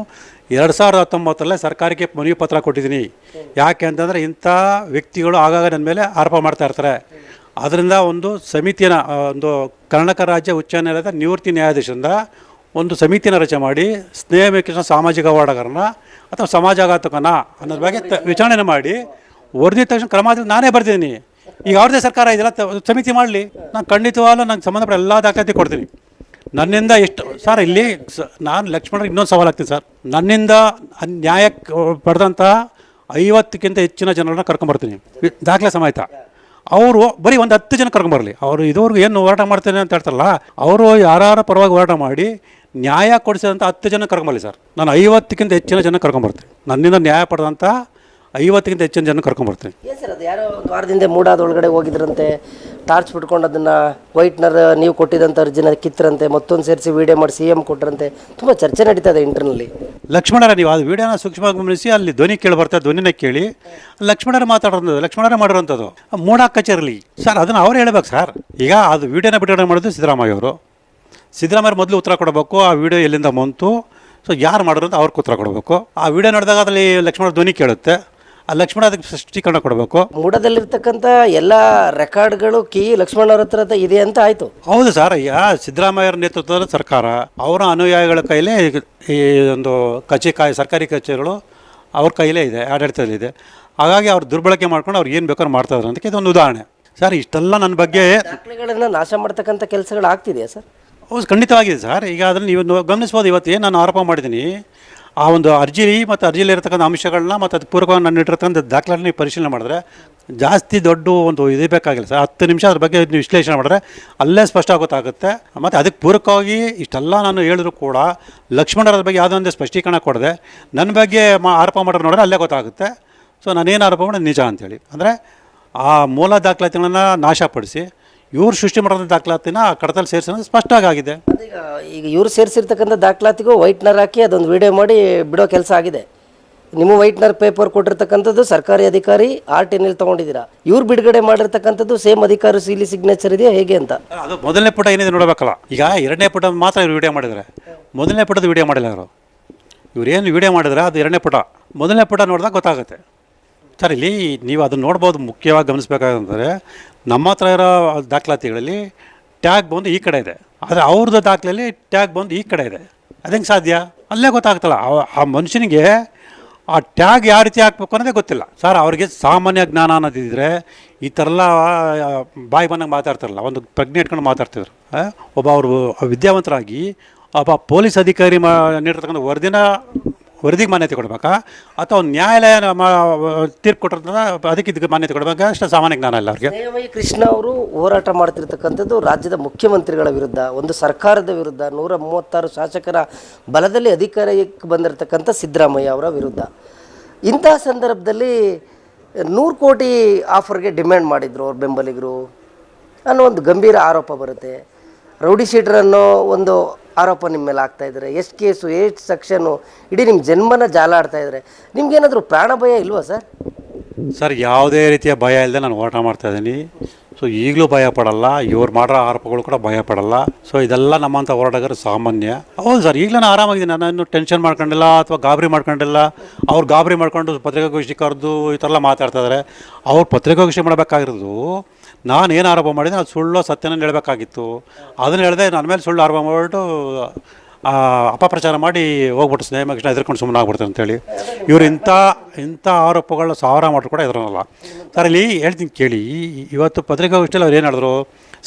ಎರಡು ಸಾವಿರದ ಹತ್ತೊಂಬತ್ತರಲ್ಲೇ ಸರ್ಕಾರಕ್ಕೆ ಮನವಿ ಪತ್ರ ಕೊಟ್ಟಿದ್ದೀನಿ. ಯಾಕೆ ಅಂತಂದರೆ ಇಂಥ ವ್ಯಕ್ತಿಗಳು ಆಗಾಗ ನನ್ನ ಮೇಲೆ ಆರೋಪ ಮಾಡ್ತಾ ಇರ್ತಾರೆ. ಅದರಿಂದ ಒಂದು ಸಮಿತಿಯನ್ನು ಒಂದು ಕರ್ನಾಟಕ ರಾಜ್ಯ ಉಚ್ಚ ನ್ಯಾಯಾಲಯದ ನಿವೃತ್ತಿ ನ್ಯಾಯಾಧೀಶರಿಂದ ಒಂದು ಸಮಿತಿಯನ್ನು ರಚನೆ ಮಾಡಿ, ಸ್ನೇಹ ಸಾಮಾಜಿಕ ಹೋರಾಟಗಾರನ ಅಥವಾ ಸಮಾಜಘಾತಕನ ಅನ್ನೋದ್ರ ಬಗ್ಗೆ ವಿಚಾರಣೆ ಮಾಡಿ ವರದಿ ತಕ್ಷಣ ಕ್ರಮ ನಾನೇ ಬರ್ತಿದ್ದೀನಿ ಈಗ ಅವ್ರದ್ದೇ ಸರ್ಕಾರ ಇದೆಲ್ಲ ಸಮಿತಿ ಮಾಡಲಿ. ನಾನು ಖಂಡಿತವಾಗಲೂ ನಂಗೆ ಸಂಬಂಧಪಟ್ಟ ಎಲ್ಲ ದಾಖಲಾತಿ ಕೊಡ್ತೀನಿ. ನನ್ನಿಂದ ಎಷ್ಟು, ಸರ್ ಇಲ್ಲಿ ನಾನು ಲಕ್ಷ್ಮಣರಿಗೆ ಇನ್ನೊಂದು ಸವಾಲು ಆಗ್ತೀನಿ ಸರ್. ನನ್ನಿಂದ ನ್ಯಾಯಕ್ಕೆ ಪಡೆದಂಥ ಐವತ್ತಕ್ಕಿಂತ ಹೆಚ್ಚಿನ ಜನರನ್ನ ಕರ್ಕೊಂಬರ್ತೀನಿ. ದಾಖಲೆ ಸಮೇತ. ಅವರು ಬರೀ ಒಂದು ಹತ್ತು ಜನ ಕರ್ಕೊಂಬರಲಿ ಅವರು ಇದುವರೆಗೂ ಏನು ಹೋರಾಟ ಮಾಡ್ತೇನೆ ಅಂತ ಹೇಳ್ತಾರಲ್ಲ, ಅವರು ಯಾರ ಪರವಾಗಿ ಹೋರಾಟ ಮಾಡಿ ನ್ಯಾಯ ಕೊಡಿಸಿದಂಥ ಹತ್ತು ಜನ ಕರ್ಕೊಂಬರಲಿ ಸರ್. ನಾನು ಐವತ್ತಕ್ಕಿಂತ ಹೆಚ್ಚಿನ ಜನ ಕರ್ಕೊಂಬರ್ತೀನಿ ನನ್ನಿಂದ ನ್ಯಾಯ ಪಡೆದಂಥ ಐವತ್ತಕ್ಕಿಂತ ಹೆಚ್ಚಿನ ಜನ ಕರ್ಕೊಂಬರ್ತೀನಿ ಏನು ಸರ್ ಅದು? ಯಾರೋ ಒಂದು ವಾರದಿಂದ ಮೂಡಾದ ಒಳಗಡೆ ಹೋಗಿದ್ರಂತೆ ಟಾರ್ಚ್ ಬಿಟ್ಕೊಂಡು ಅದನ್ನು ವೈಟ್ನರ್ ನೀವು ಕೊಟ್ಟಿದ್ದಂಥ ಅರ್ಜಿನ ಕಿತ್ತರಂತೆ ಮತ್ತೊಂದು ಸೇರಿಸಿ ವಿಡಿಯೋ ಮಾಡಿ ಸಿ ಎಂ ಕೊಟ್ಟರಂತೆ ತುಂಬ ಚರ್ಚೆ ನಡೀತಾ ಇದೆ ಇಂಟರ್ನಲ್ಲಿ. ಲಕ್ಷ್ಮಣರ ನೀವು ಅದು ವಿಡಿಯೋನ ಸೂಕ್ಷ್ಮವಾಗಿ ಗಮನಿಸಿ ಅಲ್ಲಿ ಧ್ವನಿ ಕೇಳಿ ಬರ್ತಾ ಧ್ವನಿನ ಕೇಳಿ. ಲಕ್ಷ್ಮಣರ ಮಾತಾಡೋದು ಲಕ್ಷ್ಮಣರ ಮಾಡಿರೋಂಥದ್ದು. ಮೂಡ ಕಚೇರಿಲಿ. ಸರ್ ಅದನ್ನು ಅವ್ರು ಹೇಳ್ಬೇಕು ಸರ್. ಈಗ ಅದು ವಿಡಿಯೋನ ಬಿಡುಗಡೆ ಮಾಡೋದು ಸಿದ್ದರಾಮಯ್ಯ ಅವರು. ಸಿದ್ದರಾಮಯ್ಯ ಮೊದಲು ಉತ್ತರ ಕೊಡಬೇಕು ಆ ವಿಡಿಯೋ ಎಲ್ಲಿಂದ ಬಂತು ಸೊ ಯಾರು ಮಾಡಿದ್ರು ಅಂತ ಅವ್ರಿಗೆ ಉತ್ತರ ಕೊಡಬೇಕು. ಆ ವಿಡಿಯೋ ನೋಡಿದಾಗ ಅದರಲ್ಲಿ ಲಕ್ಷ್ಮಣ ಧ್ವನಿ ಕೇಳುತ್ತೆ. ಆ ಲಕ್ಷ್ಮಣ ಅದಕ್ಕೆ ಸ್ಪಷ್ಟೀಕರಣ ಕೊಡಬೇಕು. ಮೂಡದಲ್ಲಿರ್ತಕ್ಕಂಥ ಎಲ್ಲ ರೆಕಾರ್ಡ್ಗಳು ಕೀ ಲಕ್ಷ್ಮಣ ಹತ್ರ ಹತ್ರ ಇದೆ ಅಂತ ಆಯಿತು. ಹೌದು ಸರ್ ಯಾ ಸಿದ್ದರಾಮಯ್ಯರ ನೇತೃತ್ವದ ಸರ್ಕಾರ ಅವರ ಅನುಯಾಯಿಗಳ ಕೈಲೇ ಈ ಒಂದು ಕಚೇ ಕಾಯಿ ಸರ್ಕಾರಿ ಕಚೇರಿಗಳು ಅವ್ರ ಕೈಲೇ ಇದೆ ಆಡಳಿತದಲ್ಲಿದೆ ಹಾಗಾಗಿ ಅವ್ರು ದುರ್ಬಳಕೆ ಮಾಡ್ಕೊಂಡು ಅವ್ರು ಏನು ಬೇಕಾದ್ರೂ ಮಾಡ್ತಾ ಇದ್ದಾರೆ ಅದಕ್ಕೆ ಇದೊಂದು ಉದಾಹರಣೆ. ಸರ್ ಇಷ್ಟೆಲ್ಲ ನನ್ನ ಬಗ್ಗೆ ದಾಖಲೆಗಳನ್ನು ನಾಶ ಮಾಡ್ತಕ್ಕಂಥ ಕೆಲಸಗಳು ಆಗ್ತಿದೆಯಾ ಸರ್? ಹೌದು ಖಂಡಿತವಾಗಿದೆ ಸರ್. ಈಗ ಅದನ್ನು ನೀವು ನೋ- ಗಮನಿಸ್ಬೋದು ಇವತ್ತು ಏನು ನಾನು ಆರೋಪ ಮಾಡಿದ್ದೀನಿ ಆ ಒಂದು ಅರ್ಜಿ ಮತ್ತು ಅರ್ಜಿಲಿ ಇರತಕ್ಕಂಥ ಅಂಶಗಳನ್ನ ಮತ್ತು ಅದು ಪೂರ್ವಕವಾಗಿ ನಾನು ಇಟ್ಟಿರ್ತಕ್ಕಂಥ ದಾಖಲೆಗಳನ್ನ ನೀವು ಪರಿಶೀಲನೆ ಮಾಡಿದ್ರೆ ಜಾಸ್ತಿ ದೊಡ್ಡ ಒಂದು ಇದು ಬೇಕಾಗಿಲ್ಲ ಸರ್. ಹತ್ತು ನಿಮಿಷ ಅದ್ರ ಬಗ್ಗೆ ನೀವು ವಿಶ್ಲೇಷಣೆ ಮಾಡಿದ್ರೆ ಅಲ್ಲೇ ಸ್ಪಷ್ಟ ಗೊತ್ತಾಗುತ್ತೆ ಮತ್ತು ಅದಕ್ಕೆ ಪೂರಕವಾಗಿ ಇಷ್ಟೆಲ್ಲ ನಾನು ಹೇಳಿದ್ರು ಕೂಡ ಲಕ್ಷ್ಮಣರ ಬಗ್ಗೆ ಯಾವುದೋ ಒಂದೇ ಸ್ಪಷ್ಟೀಕರಣ ಕೊಡದೆ ನನ್ನ ಬಗ್ಗೆ ಮಾ ಆರೋಪ ಮಾಡೋರು ನೋಡಿದ್ರೆ ಅಲ್ಲೇ ಗೊತ್ತಾಗುತ್ತೆ. ಸೊ ನಾನೇನು ಆರೋಪ ಮಾಡೋದು ನಿಜ ಅಂತೇಳಿ. ಅಂದರೆ ಆ ಮೂಲ ದಾಖಲಾತಿಗಳನ್ನು ನಾಶಪಡಿಸಿ ಇವ್ರು ಸೃಷ್ಟಿ ಮಾಡಿದಂಥ ದಾಖಲಾತಿನ ಆ ಕಡತಲ್ಲಿ ಸೇರಿಸೋದು ಸ್ಪಷ್ಟವಾಗಿ ಆಗಿದೆ ಅದೀಗ ಈಗ ಇವ್ರು ಸೇರಿಸಿರ್ತಕ್ಕಂಥ ದಾಖಲಾತಿಗೂ ವೈಟ್ನರ್ ಹಾಕಿ ಅದೊಂದು ವಿಡಿಯೋ ಮಾಡಿ ಬಿಡೋ ಕೆಲಸ ಆಗಿದೆ. ನಿಮ್ಮ ವೈಟ್ನರ್ ಪೇಪರ್ ಕೊಟ್ಟಿರ್ತಕ್ಕಂಥದ್ದು ಸರ್ಕಾರಿ ಅಧಿಕಾರಿ ಆರ್ ಟಿ ಎನ್ ತೊಗೊಂಡಿದ್ದೀರಾ? ಇವ್ರು ಬಿಡುಗಡೆ ಮಾಡಿರ್ತಕ್ಕಂಥದ್ದು ಸೇಮ್ ಅಧಿಕಾರಿ ಸೀಲಿ ಸಿಗ್ನೇಚರ್ ಇದೆಯಾ ಹೇಗೆ ಅಂತ? ಅದು ಮೊದಲನೇ ಪುಟ ಏನಿದೆ ನೋಡಬೇಕಲ್ಲ ಈಗ ಎರಡನೇ ಪುಟ ಮಾತ್ರ ಇವ್ರು ವಿಡಿಯೋ ಮಾಡಿದ್ದಾರೆ. ಮೊದಲನೇ ಪುಟದ ವಿಡಿಯೋ ಮಾಡಿಲ್ಲ ಅವರು ಇವ್ರು ಏನು ವಿಡಿಯೋ ಮಾಡಿದ್ರೆ ಅದು ಎರಡನೇ ಪುಟ. ಮೊದಲನೇ ಪುಟ ನೋಡಿದಾಗ ಗೊತ್ತಾಗುತ್ತೆ. ಸರ್ ಇಲ್ಲಿ ನೀವು ಅದನ್ನು ನೋಡ್ಬೋದು ಮುಖ್ಯವಾಗಿ ಗಮನಿಸಬೇಕಾದಂದರೆ ನಮ್ಮ ಹತ್ರ ಇರೋ ದಾಖಲಾತಿಗಳಲ್ಲಿ ಟ್ಯಾಗ್ ಬಂದು ಈ ಕಡೆ ಇದೆ. ಆದರೆ ಅವ್ರದ್ದು ದಾಖಲೆಯಲ್ಲಿ ಟ್ಯಾಗ್ ಬಂದು ಈ ಕಡೆ ಇದೆ. ಅದಂಗೆ ಸಾಧ್ಯ? ಅಲ್ಲೇ ಗೊತ್ತಾಗ್ತಲ್ಲ. ಆ- ಮನುಷ್ಯನಿಗೆ ಆ ಟ್ಯಾಗ್ ಯಾವ ರೀತಿ ಹಾಕ್ಬೇಕು ಅನ್ನೋದೇ ಗೊತ್ತಿಲ್ಲ. ಸರ್ ಅವರಿಗೆ ಸಾಮಾನ್ಯ ಜ್ಞಾನ ಅನ್ನೋದಿದ್ದರೆ ಈ ಥರ ಎಲ್ಲ ಬಾಯಿ ಬಂದಂಗೆ ಮಾತಾಡ್ತಾರಲ್ಲ, ಒಂದು ಪ್ರಜ್ಞೆ ಇಟ್ಕೊಂಡು ಮಾತಾಡ್ತಿದ್ರು. ಒಬ್ಬ ಅವರು ವಿದ್ಯಾವಂತರಾಗಿ, ಒಬ್ಬ ಪೊಲೀಸ್ ಅಧಿಕಾರಿ ಮಾ, ನೀಡಿರ್ತಕ್ಕಂಥ ವರದಿನ ವರದಿಗೆ ಮಾನ್ಯತೆ ಕೊಡಬೇಕಾ? ಅಥವಾ ನ್ಯಾಯಾಲಯ ತೀರ್ಪು ಕೊಟ್ಟಿರ್ತದ ಅದಕ್ಕೆ ಇದಕ್ಕೆ ಮಾನ್ಯತೆ ಕೊಡಬೇಕಾ? ಅಷ್ಟು ಸಾಮಾನ್ಯ ಜ್ಞಾನ ಇಲ್ಲ ಅವ್ರಿಗೆ. ಕೃಷ್ಣ ಅವರು ಹೋರಾಟ ಮಾಡ್ತಿರ್ತಕ್ಕಂಥದ್ದು ರಾಜ್ಯದ ಮುಖ್ಯಮಂತ್ರಿಗಳ ವಿರುದ್ಧ, ಒಂದು ಸರ್ಕಾರದ ವಿರುದ್ಧ, ನೂರ ಮೂವತ್ತಾರು ಶಾಸಕರ ಬಲದಲ್ಲಿ ಅಧಿಕಾರಕ್ಕೆ ಬಂದಿರತಕ್ಕಂಥ ಸಿದ್ದರಾಮಯ್ಯ ಅವರ ವಿರುದ್ಧ. ಇಂತಹ ಸಂದರ್ಭದಲ್ಲಿ ನೂರು ಕೋಟಿ ಆಫರ್ಗೆ ಡಿಮ್ಯಾಂಡ್ ಮಾಡಿದ್ರು ಅವ್ರ ಬೆಂಬಲಿಗರು ಅನ್ನೋ ಒಂದು ಗಂಭೀರ ಆರೋಪ ಬರುತ್ತೆ. ರೌಡಿ ಶೀಟರ್ ಅನ್ನೋ ಒಂದು ಆರೋಪ ನಿಮ್ಮ ಮೇಲೆ ಆಗ್ತಾ ಇದ್ದಾರೆ ಎಷ್ಟು ಕೇಸು, ಎಷ್ಟು ಸೆಕ್ಷನು ಇಡೀ ನಿಮ್ಮ ಜನ್ಮನ ಜಾಲ ಆಡ್ತಾ ಇದ್ದಾರೆ ನಿಮ್ಗೇನಾದರೂ ಪ್ರಾಣ ಭಯ ಇಲ್ವಾ ಸರ್? ಸರ್, ಯಾವುದೇ ರೀತಿಯ ಭಯ ಇಲ್ಲದೆ ನಾನು ಹೋರಾಟ ಮಾಡ್ತಾ ಇದ್ದೀನಿ. ಸೊ ಈಗಲೂ ಭಯ ಪಡಲ್ಲ, ಇವ್ರು ಮಾಡೋ ಆರೋಪಗಳು ಕೂಡ ಭಯ ಪಡಲ್ಲ. ಸೊ ಇದೆಲ್ಲ ನಮ್ಮಂಥ ಹೋರಾಟಗಾರರು ಸಾಮಾನ್ಯ. ಹೌದು ಸರ್, ಈಗಲೂ ನಾನು ಆರಾಮಾಗಿದ್ದೀನಿ. ನಾನು ಇನ್ನೂ ಟೆನ್ಷನ್ ಮಾಡ್ಕೊಂಡಿಲ್ಲ ಅಥವಾ ಗಾಬರಿ ಮಾಡ್ಕೊಂಡಿಲ್ಲ. ಅವ್ರು ಗಾಬರಿ ಮಾಡ್ಕೊಂಡು ಪತ್ರಿಕಾಗೋಷ್ಠಿ ಕರೆದು ಈ ಥರ ಎಲ್ಲ ಮಾತಾಡ್ತಾ ಇದ್ದಾರೆ ಅವ್ರು ಪತ್ರಿಕಾಗೋಷ್ಠಿ ಮಾಡಬೇಕಾಗಿರೋದು ನಾನು ಏನು ಆರೋಪ ಮಾಡಿದೆ ಅದು ಸುಳ್ಳು ಸತ್ಯನ ಹೇಳಬೇಕಾಗಿತ್ತು. ಅದನ್ನು ಹೇಳಿದೆ ನನ್ನ ಮೇಲೆ ಸುಳ್ಳು ಆರೋಪ ಮಾಡಿಬಿಟ್ಟು ಅಪಪ್ರಚಾರ ಮಾಡಿ ಹೋಗ್ಬಿಟ್ಟು ಸ್ನೇಹ ಕೃಷ್ಣ ಎದುರ್ಕೊಂಡು ಸುಮ್ಮನೆ ಆಗ್ಬಿಡ್ತಾರೆ ಅಂತೇಳಿ. ಇವರು ಇಂಥ ಇಂಥ ಆರೋಪಗಳನ್ನ ಸಾವಿರ ಮಾಡಿದ್ರು ಕೂಡ ಎದುರಲ್ಲ ಸರ್, ಇಲ್ಲಿ ಹೇಳ್ತೀನಿ ಕೇಳಿ, ಇವತ್ತು ಪತ್ರಿಕಾಗೋಷ್ಠಿಯಲ್ಲಿ ಅವ್ರು ಏನು ಹೇಳಿದ್ರು?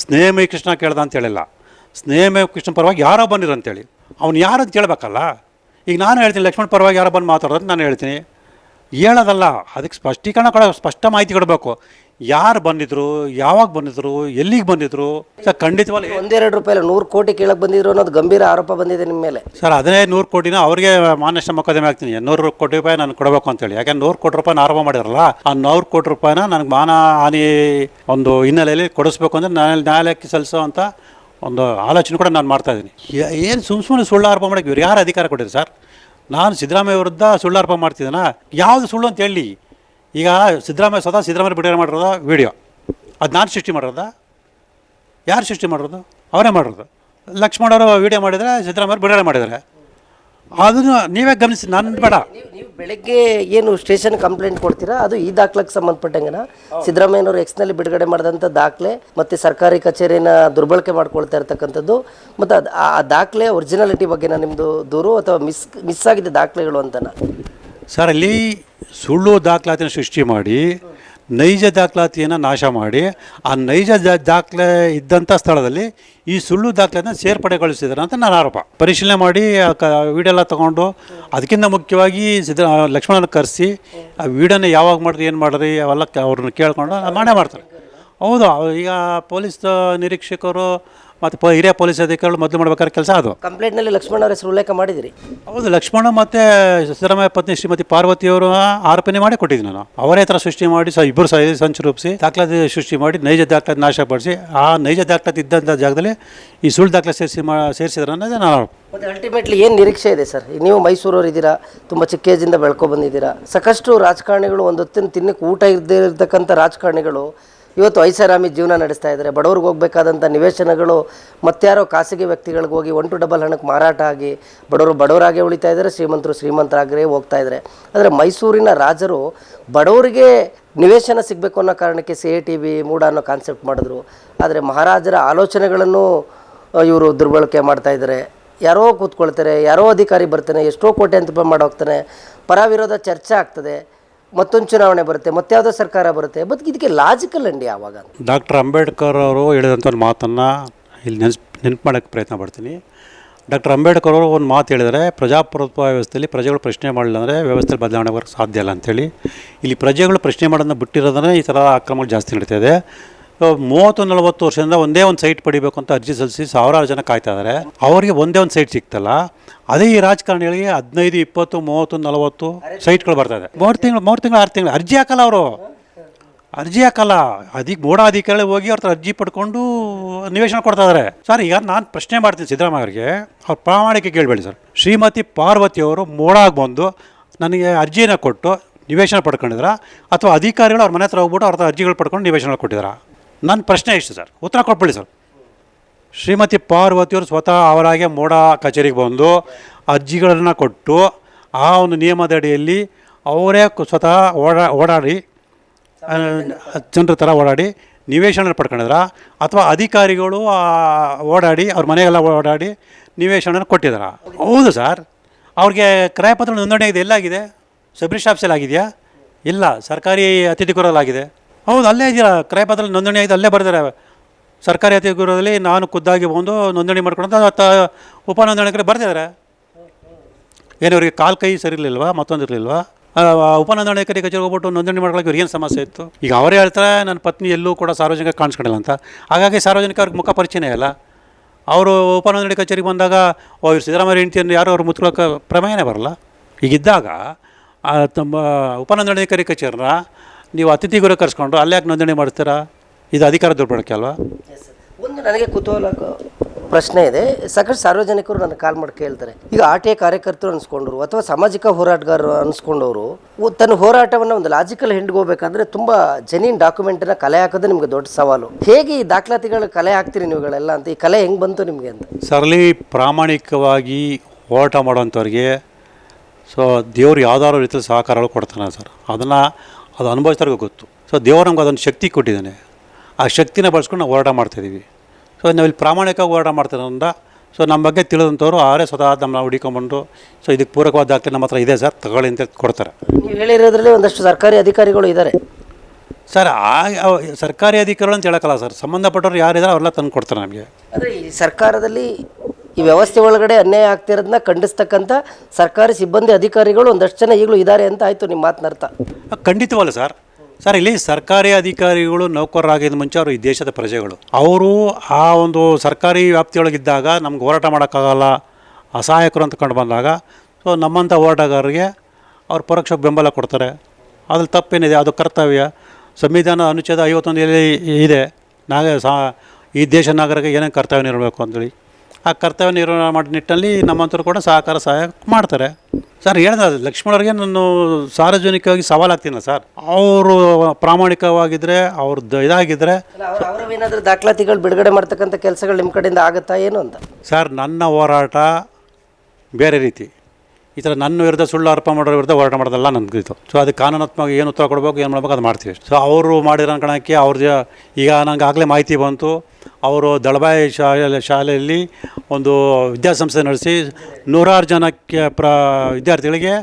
ಸ್ನೇಹಮಯ ಕೃಷ್ಣ ಕೇಳ್ದ ಅಂತ ಹೇಳಿಲ್ಲ. ಸ್ನೇಹಮಯ ಕೃಷ್ಣ ಪರವಾಗಿ ಯಾರೋ ಬಂದಿರು ಅಂತೇಳಿ. ಅವ್ನು ಯಾರು ಅಂತ ಕೇಳಬೇಕಲ್ಲ? ಈಗ ನಾನು ಹೇಳ್ತೀನಿ, ಲಕ್ಷ್ಮಣ್ ಪರವಾಗಿ ಯಾರೋ ಬಂದು ಮಾತಾಡೋದು ನಾನು ಹೇಳ್ತೀನಿ. ಹೇಳೋದಲ್ಲ, ಅದಕ್ಕೆ ಸ್ಪಷ್ಟೀಕರಣ ಕೊಡ, ಸ್ಪಷ್ಟ ಮಾಹಿತಿ ಕೊಡಬೇಕು. ಯಾರು ಬಂದಿದ್ರು ಯಾವಾಗ ಬಂದಿದ್ರು ಎಲ್ಲಿಗೆ ಬಂದಿದ್ರು? ಸರ್ ಖಂಡಿತವಾಗಿ ಒಂದೆರಡು ರೂಪಾಯಿ ನೂರು ಕೋಟಿ ಕೇಳಕ್ಕೆ ಬಂದಿದ್ರು ಅನ್ನೋದು ಗಂಭೀರ ಆರೋಪ ಬಂದಿದೆ ನಿಮ್ಮ ಮೇಲೆ. ಸರ್ ಅದೇ ನೂರು ಕೋಟಿನ ಅವ್ರಿಗೆ ಮಾನಷ್ಟ ಮೊಕದ್ದಮೆ ಆಗ್ತೀನಿ ನೂರು ಕೋಟಿ ರೂಪಾಯಿ ನಾನು ಕೊಡಬೇಕು ಅಂತೇಳಿ. ಯಾಕಂದ್ರೆ ನೂರು ಕೋಟಿ ರೂಪಾಯಿ ಆರೋಪ ಮಾಡಿರಲ್ಲ ಆ ನೂರು ಕೋಟಿ ರೂಪಾಯಿನ ನನಗೆ ಮಾನ ಹಾನಿ ಒಂದು ಹಿನ್ನೆಲೆಯಲ್ಲಿ ಕೊಡಿಸ್ಬೇಕು ಅಂದರೆ ನಾನು ನ್ಯಾಯಾಲಯಕ್ಕೆ ಸಲ್ಲಿಸೋ ಅಂತ ಒಂದು ಆಲೋಚನೆ ಕೂಡ ನಾನು ಮಾಡ್ತಾ ಇದ್ದೀನಿ. ಏನು ಸುಮ್ಮ ಸುಮ್ಮನೆ ಸುಳ್ಳು ಆರೋಪ ಮಾಡೋಕ್ಕೆ ಇವ್ರು ಯಾರು ಅಧಿಕಾರ ಕೊಟ್ಟಿದ್ರು ಸರ್? ನಾನು ಸಿದ್ದರಾಮಯ್ಯ ವಿರುದ್ಧ ಸುಳ್ಳು ಆರೋಪ ಮಾಡ್ತಿದ್ದೀನ? ಯಾವುದು ಸುಳ್ಳು ಅಂತ ಹೇಳಿ. ಈಗ ಸಿದ್ದರಾಮಯ್ಯ ಸ್ವತಃ ಸಿದ್ದರಾಮಯ್ಯ ಬಿಡುಗಡೆ ಮಾಡಿರೋದ ವಿಡಿಯೋ. ಅದು ನಾನು ಸೃಷ್ಟಿ ಮಾಡಿರೋದಾ? ಯಾರು ಸೃಷ್ಟಿ ಮಾಡಿರೋದು? ಅವರೇ ಮಾಡಿರೋದು. ಲಕ್ಷ್ಮಣ ಅವರು ವಿಡಿಯೋ ಮಾಡಿದರೆ ಸಿದ್ದರಾಮಯ್ಯ ಬಿಡುಗಡೆ ಮಾಡಿದ್ದಾರೆ. ಅದನ್ನು ನೀವೇ ಗಮನಿಸಿ ನಾನು ಬೇಡ. ನೀವು ಬೆಳಗ್ಗೆ ಏನು ಸ್ಟೇಷನ್ ಕಂಪ್ಲೇಂಟ್ ಕೊಡ್ತೀರಾ? ಅದು ಈ ದಾಖಲೆಗೆ ಸಂಬಂಧಪಟ್ಟಂಗೆನ? ಸಿದ್ದರಾಮಯ್ಯನವರು ಎಕ್ಸ್ನಲ್ಲಿ ಬಿಡುಗಡೆ ಮಾಡಿದಂಥ ದಾಖಲೆ ಮತ್ತು ಸರ್ಕಾರಿ ಕಚೇರಿನ ದುರ್ಬಳಕೆ ಮಾಡ್ಕೊಳ್ತಾ ಇರ್ತಕ್ಕಂಥದ್ದು ಮತ್ತು ಅದು ಆ ದಾಖಲೆ ಒರಿಜಿನಾಲಿಟಿ ಬಗ್ಗೆನ ನಿಮ್ಮದು ದೂರು ಅಥವಾ ಮಿಸ್ ಮಿಸ್ ಆಗಿದ್ದ ದಾಖಲೆಗಳು ಅಂತನಾ ಸರ್, ಅಲ್ಲಿ ಸುಳ್ಳು ದಾಖಲಾತಿನ ಸೃಷ್ಟಿ ಮಾಡಿ, ನೈಜ ದಾಖಲಾತಿಯನ್ನು ನಾಶ ಮಾಡಿ, ಆ ನೈಜ ದಾಖಲೆ ಇದ್ದಂಥ ಸ್ಥಳದಲ್ಲಿ ಈ ಸುಳ್ಳು ದಾಖಲೆಯನ್ನು ಸೇರ್ಪಡೆಗೊಳಿಸಿದ್ದಾರೆ ಅಂತ ನಾನು ಆರೋಪ. ಪರಿಶೀಲನೆ ಮಾಡಿ, ಆ ಕ ವೀಡೆಲ್ಲ ತೊಗೊಂಡು, ಅದಕ್ಕಿಂತ ಮುಖ್ಯವಾಗಿ ಸಿದ್ಧ ಲಕ್ಷ್ಮಣನ ಕರೆಸಿ, ಆ ವೀಡನ್ನು ಯಾವಾಗ ಮಾಡಿದ್ರಿ, ಏನು ಮಾಡಿದ್ರಿ, ಅವೆಲ್ಲ ಅವ್ರನ್ನ ಕೇಳಿಕೊಂಡು ಮಾಡೇ ಮಾಡ್ತಾರೆ. ಹೌದು ಈಗ ಪೊಲೀಸ್ ನಿರೀಕ್ಷಕರು ಮತ್ತು ಪ ಹಿರಿಯ ಪೊಲೀಸ್ ಅಧಿಕಾರಿಗಳು ಮೊದಲು ಮಾಡ್ಬೇಕಾದ್ರೆ ಕೆಲಸ ಅದು. ಕಂಪ್ಲೇಂಟ್ನಲ್ಲಿ ಲಕ್ಷ್ಮಣ ಅವರ ಹೆಸರು ಉಲ್ಲೇಖ ಮಾಡಿದಿರಿ ಹೌದು ಲಕ್ಷ್ಮಣ ಮತ್ತು ಸಿದ್ದರಾಮಯ್ಯ ಪತ್ನಿ ಶ್ರೀಮತಿ ಪಾರ್ವತಿಯವರು ಆರೋಪಣೆ ಮಾಡಿ ಕೊಟ್ಟಿದ್ದೀನಿ ನಾನು. ಅವರೇ ಥರ ಸೃಷ್ಟಿ ಮಾಡಿ ಸ ಇಬ್ಬರು ಸಹ ಸಂಚು ರೂಪಿಸಿ ದಾಖಲಾತಿ ಸೃಷ್ಟಿ ಮಾಡಿ ನೈಜ ದಾಖಲಾತಿ ನಾಶಪಡಿಸಿ ಆ ನೈಜ ದಾಖಲಾತಿ ಇದ್ದಂಥ ಜಾಗದಲ್ಲಿ ಈ ಸುಳ್ಳು ದಾಖಲೆ ಸೇರಿಸಿ ಮಾ ಸೇರಿಸಿದ್ರೆ ಅನ್ನೋದೇ ನಾನು. ಮತ್ತು ಅಲ್ಟಿಮೇಟ್ಲಿ ಏನು ನಿರೀಕ್ಷೆ ಇದೆ ಸರ್? ನೀವು ಮೈಸೂರವ್ರು ಇದ್ದೀರಾ ತುಂಬ ಚಿಕ್ಕ ಏಜಿಂದ ಬೆಳ್ಕೊ ಬಂದಿದ್ದೀರಾ ಸಾಕಷ್ಟು ರಾಜಕಾರಣಿಗಳು ಒಂದು ಹೊತ್ತಿನ ತಿನ್ನಕ್ಕೆ ಊಟ ಇರದೇ ಇರತಕ್ಕಂಥ ರಾಜಕಾರಣಿಗಳು ಇವತ್ತು ಐಷಾರಾಮಿ ಜೀವನ ನಡೆಸ್ತಾ ಇದ್ದಾರೆ. ಬಡವ್ರಿಗೆ ಹೋಗಬೇಕಾದಂಥ ನಿವೇಶನಗಳು ಮತ್ತಾರೋ ಖಾಸಗಿ ವ್ಯಕ್ತಿಗಳಿಗೆ ಹೋಗಿ ಒನ್ ಟು ಡಬಲ್ ಹಣಕ್ಕೆ ಮಾರಾಟ ಆಗಿ ಬಡವರು ಬಡವರಾಗೇ ಉಳಿತಾ ಇದ್ದಾರೆ, ಶ್ರೀಮಂತರು ಶ್ರೀಮಂತರಾಗೇ ಹೋಗ್ತಾ ಇದ್ದಾರೆ. ಆದರೆ ಮೈಸೂರಿನ ರಾಜರು ಬಡವರಿಗೆ ನಿವೇಶನ ಸಿಗಬೇಕು ಅನ್ನೋ ಕಾರಣಕ್ಕೆ C A T V MUDA ಅನ್ನೋ ಕಾನ್ಸೆಪ್ಟ್ ಮಾಡಿದ್ರು. ಆದರೆ ಮಹಾರಾಜರ ಆಲೋಚನೆಗಳನ್ನು ಇವರು ದುರ್ಬಳಕೆ ಮಾಡ್ತಾ ಇದ್ದಾರೆ. ಯಾರೋ ಕೂತ್ಕೊಳ್ತಾರೆ, ಯಾರೋ ಅಧಿಕಾರಿ ಬರ್ತಾನೆ, ಎಷ್ಟೋ ಕೋಟಿ ಅಂತ ಮಾಡೋಗ್ತಾನೆ ಪರ ವಿರೋಧ ಚರ್ಚೆ ಆಗ್ತದೆ. ಮತ್ತೊಂದು ಚುನಾವಣೆ ಬರುತ್ತೆ ಮತ್ಯಾವುದೋ ಸರ್ಕಾರ ಬರುತ್ತೆ. ಬಟ್ ಇದಕ್ಕೆ ಲಾಜಿಕಲ್ ಅಂಡಿ ಯಾವಾಗ ಡಾಕ್ಟರ್ ಅಂಬೇಡ್ಕರ್ ಅವರು ಹೇಳಿದಂಥ ಒಂದು ಮಾತನ್ನು ಇಲ್ಲಿ ನೆನ್ಸ್, ನೆನ್ಪು ಮಾಡೋಕ್ಕೆ ಪ್ರಯತ್ನ ಪಡ್ತೀನಿ. ಡಾಕ್ಟರ್ ಅಂಬೇಡ್ಕರ್ ಅವರು ಒಂದು ಮಾತು ಹೇಳಿದರೆ ಪ್ರಜಾಪ್ರಭುತ್ವ ವ್ಯವಸ್ಥೆಯಲ್ಲಿ ಪ್ರಜೆಗಳು ಪ್ರಶ್ನೆ ಮಾಡಲಿಲ್ಲ ಅಂದರೆ ವ್ಯವಸ್ಥೆ ಬದಲಾವಣೆ ಬರೋಕ್ಕೆ ಸಾಧ್ಯ ಇಲ್ಲ ಅಂಥೇಳಿ ಇಲ್ಲಿ ಪ್ರಜೆಗಳು ಪ್ರಶ್ನೆ ಮಾಡೋದನ್ನ ಬಿಟ್ಟಿರೋದನ್ನೇ ಈ ಥರ ಅಕ್ರಮಗಳು ಜಾಸ್ತಿ ನಡೀತಾ ಇದೆ. ಮೂವತ್ತು ನಲವತ್ತು ವರ್ಷದಿಂದ ಒಂದೇ ಒಂದು ಸೈಟ್ ಪಡಿಬೇಕು ಅಂತ ಅರ್ಜಿ ಸಲ್ಲಿಸಿ ಸಾವಿರಾರು ಜನ ಕಾಯ್ತಾ ಇದ್ದಾರೆ ಅವರಿಗೆ ಒಂದೇ ಒಂದು ಸೈಟ್ ಸಿಗ್ತಲ್ಲ ಅದೇ ಈ ರಾಜಕಾರಣಿಗಳಿಗೆ ಹದಿನೈದು, ಇಪ್ಪತ್ತು, ಮೂವತ್ತು, ನಲವತ್ತು ಸೈಟ್ಗಳು ಬರ್ತಾ ಇದೆ. ಮೂರು ತಿಂಗಳು ಮೂರು ತಿಂಗಳು, ಆರು ತಿಂಗಳು, ಅರ್ಜಿ ಹಾಕಲ್ಲ ಅವರು. ಅರ್ಜಿ ಹಾಕಲ್ಲ. ಅದಕ್ಕೆ ಮೂಡ ಅಧಿಕಾರಿಗಳು ಹೋಗಿ ಅವ್ರ ಅರ್ಜಿ ಪಡ್ಕೊಂಡು ನಿವೇಶನ ಕೊಡ್ತಾ ಇದ್ದಾರೆ ಸರ್, ಈಗ ನಾನು ಪ್ರಶ್ನೆ ಮಾಡ್ತೀನಿ ಸಿದ್ದರಾಮಯ್ಯ ಅವರಿಗೆ. ಅವ್ರ ಪ್ರಾಮಾಣಿಕ ಕೇಳಬೇಡಿ ಸರ್. ಶ್ರೀಮತಿ ಪಾರ್ವತಿಯವರು ಮೂಡಾಗಿ ಬಂದು ನನಗೆ ಅರ್ಜಿನ ಕೊಟ್ಟು ನಿವೇಶನ ಪಡ್ಕೊಂಡಿದ್ರ? ಅಥವಾ ಅಧಿಕಾರಿಗಳು ಅವ್ರ ಮನೆ ಹತ್ರ ಹೋಗ್ಬಿಟ್ಟು ಅವ್ರ ಅರ್ಜಿಗಳು ಪಡ್ಕೊಂಡು ನಿವೇಶನ ಕೊಟ್ಟಿದ್ದಾರಾ ನನ್ನ ಪ್ರಶ್ನೆ ಇಷ್ಟು ಸರ್. ಉತ್ತರ ಕೊಟ್ಬಿಡಿ ಸರ್. ಶ್ರೀಮತಿ ಪಾರ್ವತಿಯವರು ಸ್ವತಃ ಅವರಾಗೆ ಮೋಡ ಕಚೇರಿಗೆ ಬಂದು ಅರ್ಜಿಗಳನ್ನು ಕೊಟ್ಟು ಆ ಒಂದು ನಿಯಮದಡಿಯಲ್ಲಿ ಅವರೇ ಸ್ವತಃ ಓಡಾ, ಓಡಾಡಿ ಜನರ ಥರ ಓಡಾಡಿ ನಿವೇಶನ ಪಡ್ಕೊಂಡಿದ್ರ ಅಥವಾ ಅಧಿಕಾರಿಗಳು ಓಡಾಡಿ ಅವ್ರ ಮನೆಗೆಲ್ಲ ಓಡಾಡಿ ನಿವೇಶನ ಕೊಟ್ಟಿದ್ದಾರ ಹೌದು ಸರ್. ಅವ್ರಿಗೆ ಕ್ರಯಪತ್ರ ನೋಂದಣಿ ಇದೆ ಎಲ್ಲಾಗಿದೆ? ಸಬ್ರಿಸ್ಟ್ ಆಫೀಸಲ್ಲಿ ಆಗಿದೆಯಾ? ಇಲ್ಲ. ಸರ್ಕಾರಿ ಅತಿಥಿ ಗೃಹದಲ್ಲಾಗಿದೆ ಹೌದು, ಅಲ್ಲೇ ಇದೆಯಲ್ಲ ಕ್ರಯಪತ್ರದಲ್ಲಿ ನೋಂದಣಿ ಆಗಿದೆ, ಅಲ್ಲೇ ಬರ್ತಾರೆ ಸರ್ಕಾರಿ ಅತಿಥಿಗೃಹದಲ್ಲಿ ನಾನು ಖುದ್ದಾಗಿ ಬಂದು ನೋಂದಣಿ ಮಾಡ್ಕೊಂಡು ತ ಉಪ ನೋಂದಣಿ ಬರ್ತಿದ್ದಾರೆ ಏನು, ಇವರಿಗೆ ಕಾಲು ಕೈ ಸರಿ ಇರಲಿಲ್ವಾ? ಮತ್ತೊಂದು ಇರಲಿಲ್ವಾ ಉಪನೋಂದಣಾಧಿಕಾರಿ ಕಚೇರಿಗೆ ಹೋಗ್ಬಿಟ್ಟು ನೋಂದಣಿ ಮಾಡ್ಕೊಳಕ್ಕೆ ಇವ್ರಿಗೆ ಏನು ಸಮಸ್ಯೆ ಇತ್ತು? ಈಗ ಅವರೇ ಹೇಳ್ತಾರೆ, ನನ್ನ ಪತ್ನಿ ಎಲ್ಲೂ ಕೂಡ ಸಾರ್ವಜನಿಕ ಕಾಣಿಸ್ಕೊಂಡಿಲ್ಲ ಅಂತ. ಹಾಗಾಗಿ ಸಾರ್ವಜನಿಕ ಅವ್ರಿಗೆ ಮುಖ ಪರಿಚಯನೇ ಇಲ್ಲ. ಅವರು ಉಪನೋಂದಣಿ ಕಚೇರಿಗೆ ಬಂದಾಗ, ಓ, ಇವ್ರು ಸಿದ್ದರಾಮಯ್ಯ ಹೆಂಡತಿಯನ್ನು ಯಾರು ಅವ್ರು ಮುತ್ಕೊಳ್ಳೋಕೆ ಪ್ರಮೇಯನೇ ಬರಲ್ಲ. ಈಗಿದ್ದಾಗ ತಮ್ಮ ತಮ್ಮ ಉಪನೋಂದಣಾಧಿಕಾರಿ ಕಚೇರಿನ ನೀವು ಅತಿಥಿ ಗುರು ಅಲ್ಲಿ ಯಾಕೆ ನೋಂದಣಿ ಮಾಡ್ತೀರಾ? ಇದು ಅಧಿಕಾರ ದುರ್ಬಳಕೆ ಅಲ್ವಾ? ಒಂದು ನನಗೆ ಕುತೂಹಲ ಪ್ರಶ್ನೆ ಇದೆ. ಸಾಕಷ್ಟು ಸಾರ್ವಜನಿಕರು ನನ್ನ ಕಾಲ್ ಮಾಡಿ ಕೇಳ್ತಾರೆ. ಈಗ ಆರ್ ಟಿ ಐ ಕಾರ್ಯಕರ್ತರು ಅನ್ಸ್ಕೊಂಡ್ರು ಅಥವಾ ಸಾಮಾಜಿಕ ಹೋರಾಟಗಾರರು ಅನ್ಸ್ಕೊಂಡವರು ತನ್ನ ಹೋರಾಟವನ್ನು ಒಂದು ಲಾಜಿಕಲ್ ಹೋಗ್ಬೇಕಂದ್ರೆ ತುಂಬ ಜೆನ್ಯೂನ್ ಡಾಕ್ಯುಮೆಂಟನ್ನ ಕಲೆ ಹಾಕೋದು ನಿಮಗೆ ದೊಡ್ಡ ಸವಾಲು. ಹೇಗೆ ಈ ದಾಖಲಾತಿಗಳು ಕಲೆ ಹಾಕ್ತೀರಿ ನೀವುಗಳೆಲ್ಲ ಅಂತ ಈ ಕಲೆ ಹೆಂಗೆ ಬಂತು ನಿಮಗೆ ಅಂತ? ಸರಳಿ ಪ್ರಾಮಾಣಿಕವಾಗಿ ಹೋರಾಟ ಮಾಡುವಂಥವ್ರಿಗೆ ಸೊ ದೇವ್ರು ಯಾವ್ದಾದ್ರು ರೀತಿಯಲ್ಲಿ ಸಹಕಾರಗಳು ಕೊಡ್ತಾನೆ ಸರ್. ಅದನ್ನು ಅದು ಅನುಭವಿಸ್ತಾರ್ಗೆ ಗೊತ್ತು. ಸೊ ದೇವರು ನಮ್ಗೆ ಅದೊಂದು ಶಕ್ತಿ ಕೊಟ್ಟಿದ್ದಾನೆ. ಆ ಶಕ್ತಿನ ಬಳಸ್ಕೊಂಡು ನಾವು ಹೋರಾಟ ಮಾಡ್ತಾಯಿದ್ದೀವಿ ಸೊ ನಾವಿಲ್ಲಿ ಪ್ರಾಮಾಣಿಕವಾಗಿ ಹೋರಾಟ ಮಾಡ್ತಿರೋದ್ರಿಂದ ಸೊ ನಮ್ಮ ಬಗ್ಗೆ ತಿಳಿದಂಥವ್ರು ಅವರೇ ಸ್ವತಃ ನಮ್ಮನ್ನ ಹುಡುಕೊಂಬಂದು ಸೊ ಇದಕ್ಕೆ ಪೂರಕವಾದ ದಾಖಲೆ ನಮ್ಮ ಹತ್ರ ಇದೆ ಸರ್ ತಗೊಳ್ಳಿ ಅಂತ ಕೊಡ್ತಾರೆ. ನೀವು ಹೇಳಿರೋದ್ರಲ್ಲಿ ಒಂದಷ್ಟು ಸರ್ಕಾರಿ ಅಧಿಕಾರಿಗಳು ಇದ್ದಾರೆ. ಸರ್ ಆ ಸರ್ಕಾರಿ ಅಧಿಕಾರಿಗಳು ಅಂತ ಹೇಳೋಕ್ಕಲ್ಲ ಸರ್. ಸಂಬಂಧಪಟ್ಟವ್ರು ಯಾರಿದ್ದಾರೆ ಅವರೆಲ್ಲ ತಂದು ಕೊಡ್ತಾರೆ ನಮಗೆ. ಅಂದರೆ ಈ ಸರ್ಕಾರದಲ್ಲಿ ಈ ವ್ಯವಸ್ಥೆ ಒಳಗಡೆ ಅನ್ಯಾಯ ಆಗ್ತಿರೋದನ್ನ ಖಂಡಿಸ್ತಕ್ಕಂಥ ಸರ್ಕಾರಿ ಸಿಬ್ಬಂದಿ ಅಧಿಕಾರಿಗಳು ಒಂದಷ್ಟು ಜನ ಈಗಲೂ ಇದ್ದಾರೆ ಅಂತ ಆಯಿತು ನಿಮ್ಮ ಮಾತಿನ ಅರ್ಥ ಖಂಡಿತವಲ್ಲ ಸರ್. ಸರ್, ಇಲ್ಲಿ ಸರ್ಕಾರಿ ಅಧಿಕಾರಿಗಳು ನೌಕರರಾಗಿದ್ದ ಮುಂಚೆ ಅವರು ಈ ದೇಶದ ಪ್ರಜೆಗಳು. ಅವರು ಆ ಒಂದು ಸರ್ಕಾರಿ ವ್ಯಾಪ್ತಿಯೊಳಗಿದ್ದಾಗ ನಮ್ಗೆ ಹೋರಾಟ ಮಾಡೋಕ್ಕಾಗಲ್ಲ, ಅಸಹಾಯಕರು ಅಂತ ಕಂಡು ಬಂದಾಗ, ಸೊ ನಮ್ಮಂಥ ಹೋರಾಟಗಾರರಿಗೆ ಅವ್ರು ಪರೋಕ್ಷ ಬೆಂಬಲ ಕೊಡ್ತಾರೆ. ಅದ್ರಲ್ಲಿ ತಪ್ಪೇನಿದೆ, ಅದು ಕರ್ತವ್ಯ. ಸಂವಿಧಾನ ಅನುಚ್ಛೇದ ಐವತ್ತೊಂದು ಇದೆ, ನಾಗ ಸಹ ಈ ದೇಶ ನಾಗರಿಕ ಏನೇನು ಕರ್ತವ್ಯ ಇರಬೇಕು ಅಂತೇಳಿ. ಆ ಕರ್ತವ್ಯ ನಿರ್ವಹಣೆ ಮಾಡೋ ನಿಟ್ಟಿನಲ್ಲಿ ನಮ್ಮಂಥವ್ರು ಕೂಡ ಸಹಕಾರ ಸಹಾಯ ಮಾಡ್ತಾರೆ. ಸರ್ ಹೇಳ್ದ ಲಕ್ಷ್ಮಣರಿಗೆ ನಾನು ಸಾರ್ವಜನಿಕವಾಗಿ ಸವಾಲಾಗ್ತೀನ ಸರ್. ಅವರು ಪ್ರಾಮಾಣಿಕವಾಗಿದ್ದರೆ ಅವ್ರದ್ದು ಇದಾಗಿದ್ದರೆ ಅವ್ರ ಅವರವೇನಾದ್ರೂ ದಾಖಲಾತಿಗಳು ಬಿಡುಗಡೆ ಮಾಡ್ತಕ್ಕಂಥ ಕೆಲಸಗಳು ನಿಮ್ಮ ಕಡೆಯಿಂದ ಆಗುತ್ತಾ ಏನು ಅಂತ? ಸರ್ ನನ್ನ ಹೋರಾಟ ಬೇರೆ ರೀತಿ. ಈ ಥರ ನನ್ನ ವಿರುದ್ಧ ಸುಳ್ಳು ಆರೋಪ ಮಾಡೋರ ವಿರುದ್ಧ ಹೋರಾಟ ಮಾಡೋದಲ್ಲ ನನಗೆ ಇದು. ಸೊ ಅದು ಕಾನೂನಾತ್ಮಕ ಏನು ಉತ್ತರ ಕೊಡಬೇಕು ಏನು ಮಾಡ್ಬೇಕು ಅದು ಮಾಡ್ತೀವಿ ಸೊ ಅವರು ಮಾಡಿರೋ ಕಣಕ್ಕೆ ಅವ್ರದ್ದು ಈಗ ನಂಗೆ ಆಗಲೇ ಮಾಹಿತಿ ಬಂತು. ಅವರು ದಳಬಾಯಿ ಶಾಲೆ ಶಾಲೆಯಲ್ಲಿ ಒಂದು ವಿದ್ಯಾಸಂಸ್ಥೆ ನಡೆಸಿ ನೂರಾರು ಜನಕ್ಕೆ ಪ್ರ ವಿದ್ಯಾರ್ಥಿಗಳಿಗೆ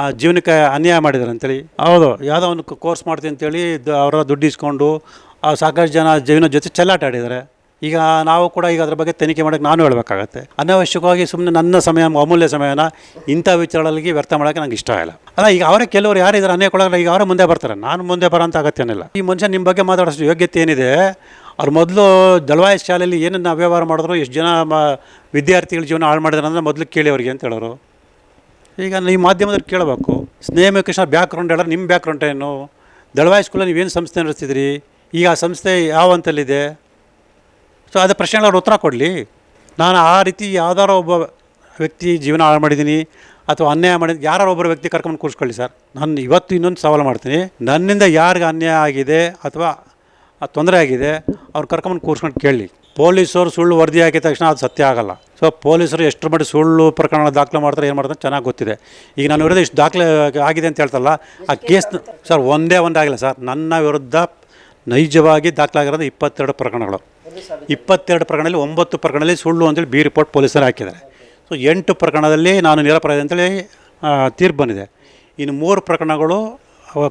ಆ ಜೀವನಕ್ಕೆ ಅನ್ಯಾಯ ಮಾಡಿದ್ದಾರೆ ಅಂತೇಳಿ. ಹೌದು. ಯಾವುದೋ ಒಂದು ಕೋರ್ಸ್ ಮಾಡ್ತೀನಿ ಅಂತೇಳಿ ಅವರ ದುಡ್ಡು ಇಸ್ಕೊಂಡು ಆ ಸಾಕಷ್ಟು ಜನ ಜೀವನ ಜೊತೆ ಚೆಲ್ಲಾಟ ಆಡಿದ್ದಾರೆ. ಈಗ ನಾವು ಕೂಡ ಈಗ ಅದ್ರ ಬಗ್ಗೆ ತನಿಖೆ ಮಾಡೋಕ್ಕೆ ನಾನು ಹೇಳಬೇಕಾಗತ್ತೆ. ಅನಾವಶ್ಯಕವಾಗಿ ಸುಮ್ಮನೆ ನನ್ನ ಸಮಯ, ಅಮೂಲ್ಯ ಸಮಯನ ಇಂಥ ವಿಚಾರಗಳಿಗೆ ವ್ಯರ್ಥ ಮಾಡೋಕ್ಕೆ ನಂಗೆ ಇಷ್ಟ ಇಲ್ಲ. ಅಲ್ಲ, ಈಗ ಅವರೇ ಕೆಲವರು ಯಾರಿದ್ದಾರೆ ಅನೇಕ ಒಳಗಡೆ ಈಗ ಅವರೇ ಮುಂದೆ ಬರ್ತಾರೆ. ನಾನು ಮುಂದೆ ಬರೋಂಥ ಅಗತ್ಯನಿಲ್ಲ. ಈ ಮನುಷ್ಯ ನಿಮ್ಮ ಬಗ್ಗೆ ಮಾತಾಡೋಷ್ಟು ಯೋಗ್ಯತೆ ಏನಿದೆ? ಅವ್ರು ಮೊದಲು ದಳವಾಯ ಶಾಲೆಯಲ್ಲಿ ಏನನ್ನು ಅವ್ಯವಹಾರ ಮಾಡಿದ್ರು, ಎಷ್ಟು ಜನ ವಿದ್ಯಾರ್ಥಿಗಳ ಜೀವನ ಹಾಳು ಮಾಡಿದ್ರು ಅಂದರೆ ಮೊದಲು ಕೇಳಿ ಅವ್ರಿಗೆ ಅಂತ ಹೇಳೋರು. ಈಗ ಈ ಮಾಧ್ಯಮದಲ್ಲಿ ಕೇಳಬೇಕು. ಸ್ನೇಹ ಕೃಷ್ಣ ಬ್ಯಾಕ್ಗ್ರೌಂಡ್ ಹೇಳೋರು, ನಿಮ್ಮ ಬ್ಯಾಕ್ಗ್ರೌಂಡ್ ಏನು? ದಳವಾಯಿ ಸ್ಕೂಲಲ್ಲಿ ನೀವೇನು ಸಂಸ್ಥೆ ನಡೆಸ್ತಿದ್ರಿ? ಈಗ ಆ ಸಂಸ್ಥೆ ಯಾವ ಹಂತಲ್ಲಿದೆ? ಸೊ ಅದೇ ಪ್ರಶ್ನೆಗಳ ಉತ್ತರ ಕೊಡಲಿ. ನಾನು ಆ ರೀತಿ ಯಾವ್ದಾರೋ ಒಬ್ಬ ವ್ಯಕ್ತಿ ಜೀವನ ಹಾಳು ಮಾಡಿದ್ದೀನಿ ಅಥವಾ ಅನ್ಯಾಯ ಮಾಡಿದ ಯಾರೋ ಒಬ್ಬರು ವ್ಯಕ್ತಿ ಕರ್ಕೊಂಡು ಕೂರಿಸ್ಕೊಳ್ಳಿ ಸರ್. ನಾನು ಇವತ್ತು ಇನ್ನೊಂದು ಸವಾಲು ಮಾಡ್ತೀನಿ. ನನ್ನಿಂದ ಯಾರಿಗೆ ಅನ್ಯಾಯ ಆಗಿದೆ ಅಥವಾ ತೊಂದರೆ ಆಗಿದೆ ಅವ್ರು ಕರ್ಕೊಂಡು ಕೂರಿಸ್ಕೊಂಡು ಕೇಳಿ. ಪೊಲೀಸರು ಸುಳ್ಳು ವರದಿ ಹಾಕಿದ ತಕ್ಷಣ ಅದು ಸತ್ಯ ಆಗಲ್ಲ. ಸೊ ಪೊಲೀಸರು ಎಷ್ಟು ಮಟ್ಟ ಸುಳ್ಳು ಪ್ರಕರಣ ದಾಖಲೆ ಮಾಡ್ತಾರೆ ಏನು ಮಾಡ್ತಾರೆ ಚೆನ್ನಾಗಿ ಗೊತ್ತಿದೆ. ಈಗ ನಾನು ವಿರುದ್ಧ ಇಷ್ಟು ದಾಖಲೆ ಆಗಿದೆ ಅಂತ ಹೇಳ್ತಲ್ಲ ಆ ಕೇಸ್ ಸರ್ ಒಂದೇ ಒಂದಾಗಿಲ್ಲ ಸರ್. ನನ್ನ ವಿರುದ್ಧ ನೈಜವಾಗಿ ದಾಖಲಾಗಿರೋದು ಇಪ್ಪತ್ತೆರಡು ಪ್ರಕರಣಗಳು. ಇಪ್ಪತ್ತೆರಡು ಪ್ರಕರಣದಲ್ಲಿ, ಒಂಬತ್ತು ಪ್ರಕರಣದಲ್ಲಿ ಸುಳ್ಳು ಅಂತೇಳಿ ಬಿ ರಿಪೋರ್ಟ್ ಪೊಲೀಸರು ಹಾಕಿದ್ದಾರೆ. ಸೊ ಎಂಟು ಪ್ರಕರಣದಲ್ಲಿ ನಾನು ನಿರಪರಾಧಿ ಅಂತೇಳಿ ತೀರ್ಪು ಬಂದಿದೆ. ಇನ್ನು ಮೂರು ಪ್ರಕರಣಗಳು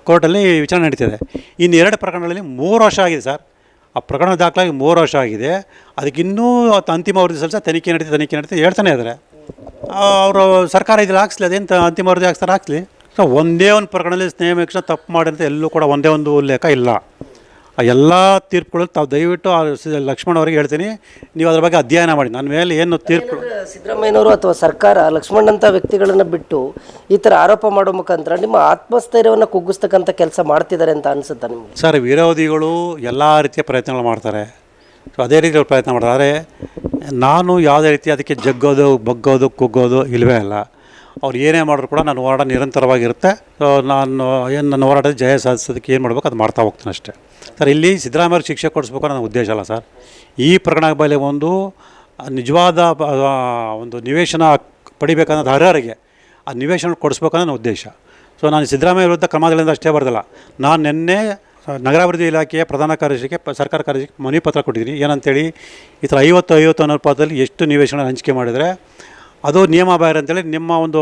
ಕೋರ್ಟಲ್ಲಿ ವಿಚಾರಣೆ ನಡೀತಿದೆ. ಇನ್ನು ಎರಡು ಪ್ರಕರಣಗಳಲ್ಲಿ ಮೂರು ವರ್ಷ ಆಗಿದೆ ಸರ್. ಆ ಪ್ರಕರಣ ದಾಖಲಾಗಿ ಮೂರು ವರ್ಷ ಆಗಿದೆ. ಅದಕ್ಕಿನ್ನೂ ಅಂತಿಮ ವರದಿ ಸಲ್ಲಿಸ ತನಿಖೆ ನಡೀತಿ ತನಿಖೆ ನಡೀತಿದೆ, ಹೇಳ್ತಾನೆ ಇದ್ದಾರೆ. ಅವರು ಸರ್ಕಾರ ಇದ್ರಲ್ಲಿ ಹಾಕ್ಸ್ಲಿ, ಅದೇನು ಅಂತಿಮ ವರದಿ ಹಾಕ್ಸ್ತಾರೆ ಹಾಕ್ಸ್ಲಿ. ಸೊ ಒಂದೇ ಒಂದು ಪ್ರಕರಣದಲ್ಲಿ ಸ್ನೇಹ ತಪ್ಪು ಮಾಡಿ ಎಲ್ಲೂ ಕೂಡ ಒಂದೇ ಒಂದು ಉಲ್ಲೇಖ ಇಲ್ಲ. ಆ ಎಲ್ಲ ತೀರ್ಪುಗಳು ತಾವು ದಯವಿಟ್ಟು ಆ ಲಕ್ಷ್ಮಣ ಲಕ್ಷ್ಮಣ್ ಅವರಿಗೆ ಹೇಳ್ತೀನಿ. ನೀವು ಅದ್ರ ಬಗ್ಗೆ ಅಧ್ಯಯನ ಮಾಡಿ. ನನ್ನ ಮೇಲೆ ಏನು ತೀರ್ಪು ಸಿದ್ದರಾಮಯ್ಯನವರು ಅಥವಾ ಸರ್ಕಾರ ಲಕ್ಷ್ಮಣಂಥ ವ್ಯಕ್ತಿಗಳನ್ನು ಬಿಟ್ಟು ಈ ಥರ ಆರೋಪ ಮಾಡೋ ಮುಖಾಂತರ ನಿಮ್ಮ ಆತ್ಮಸ್ಥೈರ್ಯವನ್ನು ಕುಗ್ಗಿಸ್ತಕ್ಕಂಥ ಕೆಲಸ ಮಾಡ್ತಿದ್ದಾರೆ ಅಂತ ಅನಿಸುತ್ತೆ ನಿಮಗೆ? ಸರ್ ವಿರೋಧಿಗಳು ಎಲ್ಲ ರೀತಿಯ ಪ್ರಯತ್ನಗಳು ಮಾಡ್ತಾರೆ. ಸೊ ಅದೇ ರೀತಿ ಅವ್ರು ಪ್ರಯತ್ನ ಮಾಡ್ತಾರೆ. ನಾನು ಯಾವುದೇ ರೀತಿ ಅದಕ್ಕೆ ಜಗ್ಗೋದು ಬಗ್ಗೋದು ಕುಗ್ಗೋದು ಇಲ್ಲವೇ ಇಲ್ಲ ಅವ್ರು ಏನೇ ಮಾಡಿದ್ರು ಕೂಡ ನನ್ನ ಹೋರಾಟ ನಿರಂತರವಾಗಿರುತ್ತೆ. ಸೊ ನಾನು ಏನು ನನ್ನ ಹೋರಾಟದ ಜಯ ಸಾಧಿಸೋದಕ್ಕೆ ಏನು ಮಾಡಬೇಕು ಅದು ಮಾಡ್ತಾ ಹೋಗ್ತೀನಿ ಅಷ್ಟೇ. ಸರ್, ಇಲ್ಲಿ ಸಿದ್ದರಾಮಯ್ಯ ಶಿಕ್ಷೆ ಕೊಡಿಸ್ಬೇಕು ಅನ್ನೋ ಉದ್ದೇಶ ಅಲ್ಲ ಸರ್. ಈ ಪ್ರಕರಣ ಮೇಲೆ ಒಂದು ನಿಜವಾದ ಒಂದು ನಿವೇಶನ ಪಡಿಬೇಕನ್ನೋದು ಅರ್ಹರಿಗೆ ಆ ನಿವೇಶನ ಕೊಡಿಸ್ಬೇಕು ಅನ್ನೋ ನನ್ನ ಉದ್ದೇಶ. ಸೊ ನಾನು ಸಿದ್ದರಾಮಯ್ಯ ವಿರುದ್ಧ ಕ್ರಮಗಳಿಂದ ಅಷ್ಟೇ ಬರೋದಿಲ್ಲ ನಾನು ನಿನ್ನೆ ನಗರಾಭಿವೃದ್ಧಿ ಇಲಾಖೆಯ ಪ್ರಧಾನ ಕಾರ್ಯದರ್ಶಿಗೆ ಸರ್ಕಾರ ಕಾರ್ಯದರ್ಶಿಗೆ ಮನವಿ ಪತ್ರ ಕೊಟ್ಟಿದ್ದೀನಿ. ಏನಂತೇಳಿ ಈ ಥರ ಐವತ್ತು ಐವತ್ತು ಅನುಪಾತದಲ್ಲಿ ಎಷ್ಟು ನಿವೇಶನ ಹಂಚಿಕೆ ಮಾಡಿದರೆ ಅದು ನಿಯಮ ಬಾಹಿರ ಅಂತೇಳಿ ನಿಮ್ಮ ಒಂದು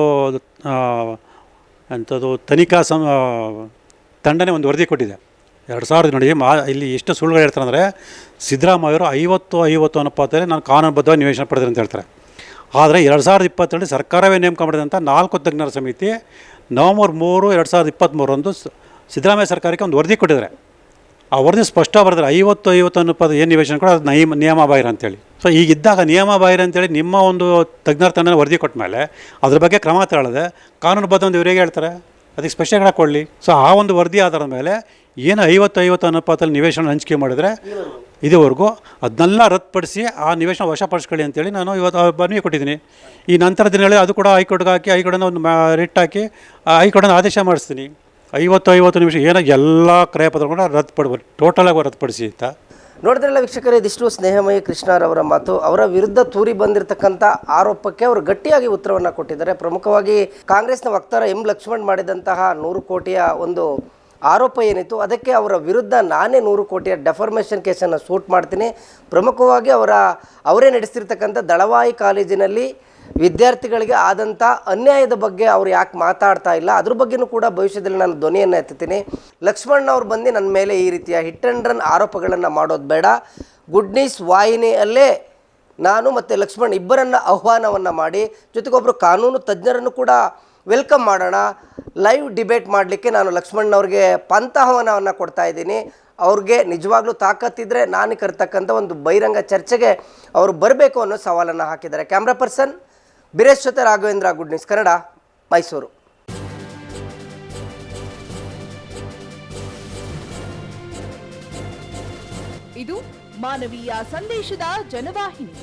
ಅಂಥದ್ದು ತನಿಖಾ ಸಂ ತಂಡನೇ ಒಂದು ವರದಿ ಕೊಟ್ಟಿದೆ. ಎರಡು ಸಾವಿರದ ನೋಡಿ ಮಾ ಇಲ್ಲಿ ಎಷ್ಟು ಸುಳ್ಳುಗಳು ಹೇಳ್ತಾರೆ ಅಂದರೆ ಸಿದ್ದರಾಮಯ್ಯವರು ಐವತ್ತು ಐವತ್ತು ಅನುಪಾತದಲ್ಲಿ ನಾನು ಕಾನೂನುಬದ್ಧವಾಗಿ ನಿವೇಶನ ಪಡೆದ್ರೆ ಅಂತ ಹೇಳ್ತಾರೆ. ಆದರೆ ಎರಡು ಸಾವಿರದ ಇಪ್ಪತ್ತರಲ್ಲಿ ಸರ್ಕಾರವೇ ನೇಮಕ ಮಾಡಿದಂಥ ನಾಲ್ಕು ತಜ್ಞರ ಸಮಿತಿ ನವಂಬರ್ ಮೂರು, ಎರಡು ಸಾವಿರದ ಇಪ್ಪತ್ತ್ಮೂರರಂದು ಸಿದ್ದರಾಮಯ್ಯ ಸರ್ಕಾರಕ್ಕೆ ಒಂದು ವರದಿ ಕೊಟ್ಟಿದ್ದಾರೆ. ಆ ವರದಿ ಸ್ಪಷ್ಟ ಬರೆದ್ರೆ ಐವತ್ತು ಐವತ್ತು ಅನುಪಾತ ಏನು ನಿವೇಶನ ಕೂಡ ಅದು ನೈಮ ನಿಯಮ ಬಾಹಿರ ಅಂತೇಳಿ. ಸೊ ಈಗಿದ್ದಾಗ ನಿಯಮ ಬಾಹಿರ ಅಂತೇಳಿ ನಿಮ್ಮ ಒಂದು ತಜ್ಞರ ತಂಡ ವರದಿ ಕೊಟ್ಟ ಮೇಲೆ ಅದ್ರ ಬಗ್ಗೆ ಕ್ರಮ ತಗೊಳ್ಳದೆ ಕಾನೂನುಬದ್ಧ ಒಂದು ಇವರಿಗೆ ಹೇಳ್ತಾರೆ? ಅದಕ್ಕೆ ಸ್ಪಷ್ಟೀಕರಣ ಕೊಡಲಿ. ಸೊ ಆ ಒಂದು ವರದಿ ಆಧಾರದ ಮೇಲೆ ಏನು ಐವತ್ತು ಐವತ್ತು ಅನುಪಾತದಲ್ಲಿ ನಿವೇಶನ ಹಂಚಿಕೆ ಮಾಡಿದರೆ ಇದುವರೆಗೂ ಅದನ್ನೆಲ್ಲ ರದ್ದುಪಡಿಸಿ ಆ ನಿವೇಶನ ವಶಪಡಿಸ್ಕೊಳ್ಳಿ ಅಂತೇಳಿ ನಾನು ಇವತ್ತು ಬನ್ನಿ ಕೊಟ್ಟಿದ್ದೀನಿ. ಈ ನಂತರ ದಿನಗಳಲ್ಲಿ ಅದು ಕೂಡ ಹೈಕೋರ್ಟ್ಗೆ ಹಾಕಿ ಹೈಕೋರ್ಟನ್ನು ಒಂದು ರಿಟ್ ಹಾಕಿ, ಆ ಹೈಕೋರ್ಟನ್ನು ಆದೇಶ ಮಾಡಿಸ್ತೀನಿ. ಐವತ್ತು ಐವತ್ತು ನಿಮಿಷ ಏನೋ ಎಲ್ಲ ಕ್ರಯಪತ್ರ ಕೂಡ ರದ್ದುಪಡ್ಬೋದು ಟೋಟಲಾಗಿ ರದ್ದುಪಡಿಸಿ ಅಂತ. ನೋಡಿದ್ರಲ್ಲ ವೀಕ್ಷಕರೇ, ಇದಿಷ್ಟು ಸ್ನೇಹಮಯಿ ಕೃಷ್ಣರವರ ಮಾತು. ಅವರ ವಿರುದ್ಧ ತೂರಿ ಬಂದಿರತಕ್ಕಂಥ ಆರೋಪಕ್ಕೆ ಅವರು ಗಟ್ಟಿಯಾಗಿ ಉತ್ತರವನ್ನು ಕೊಟ್ಟಿದ್ದಾರೆ. ಪ್ರಮುಖವಾಗಿ ಕಾಂಗ್ರೆಸ್ನ ವಕ್ತಾರ ಎಂ ಲಕ್ಷ್ಮಣ್ ಮಾಡಿದಂತಹ ನೂರು ಕೋಟಿಯ ಒಂದು ಆರೋಪ ಏನಿತ್ತು, ಅದಕ್ಕೆ ಅವರ ವಿರುದ್ಧ ನಾನೇ ನೂರು ಕೋಟಿಯ ಡೆಫಾರ್ಮೇಷನ್ ಕೇಸನ್ನು ಸೂಟ್ ಮಾಡ್ತೀನಿ. ಪ್ರಮುಖವಾಗಿ ಅವರ, ಅವರೇ ನಡೆಸ್ತಿರ್ತಕ್ಕಂಥ ದಳವಾಯಿ ಕಾಲೇಜಿನಲ್ಲಿ ವಿದ್ಯಾರ್ಥಿಗಳಿಗೆ ಆದಂಥ ಅನ್ಯಾಯದ ಬಗ್ಗೆ ಅವ್ರು ಯಾಕೆ ಮಾತಾಡ್ತಾ ಇಲ್ಲ, ಅದ್ರ ಬಗ್ಗೆನೂ ಕೂಡ ಭವಿಷ್ಯದಲ್ಲಿ ನಾನು ಧ್ವನಿಯನ್ನು ಎತ್ತುತ್ತೀನಿ. ಲಕ್ಷ್ಮಣ್ ಅವ್ರು ಬಂದು ನನ್ನ ಮೇಲೆ ಈ ರೀತಿಯ ಹಿಟ್ ಆ್ಯಂಡ್ ರನ್ ಆರೋಪಗಳನ್ನು ಮಾಡೋದು ಬೇಡ. ಗುಡ್ ವಾಹಿನಿಯಲ್ಲೇ ನಾನು ಮತ್ತು ಲಕ್ಷ್ಮಣ್ ಇಬ್ಬರನ್ನ ಆಹ್ವಾನವನ್ನು ಮಾಡಿ ಜೊತೆಗೊಬ್ಬರು ಕಾನೂನು ತಜ್ಞರನ್ನು ಕೂಡ ವೆಲ್ಕಮ್ ಮಾಡೋಣ. ಲೈವ್ ಡಿಬೇಟ್ ಮಾಡಲಿಕ್ಕೆ ನಾನು ಲಕ್ಷ್ಮಣ್ಣವ್ರಿಗೆ ಪಂತಹವನವನ್ನು ಕೊಡ್ತಾ ಇದ್ದೀನಿ. ಅವ್ರಿಗೆ ನಿಜವಾಗ್ಲೂ ತಾಕತ್ತಿದ್ರೆ ನಾನು ಕರ್ತಕ್ಕಂಥ ಒಂದು ಬಹಿರಂಗ ಚರ್ಚೆಗೆ ಅವರು ಬರಬೇಕು ಅನ್ನೋ ಸವಾಲನ್ನು ಹಾಕಿದ್ದಾರೆ. ಕ್ಯಾಮ್ರಾ ಪರ್ಸನ್ ಬಿರೇಶ್ ಜೊತೆ ರಾಘವೇಂದ್ರ ಗುಡ್ ನ್ಯೂಸ್ ಕನ್ನಡ, ಮೈಸೂರು. ಇದು ಮಾನವೀಯ ಸಂದೇಶದ ಜನವಾಹಿನಿ.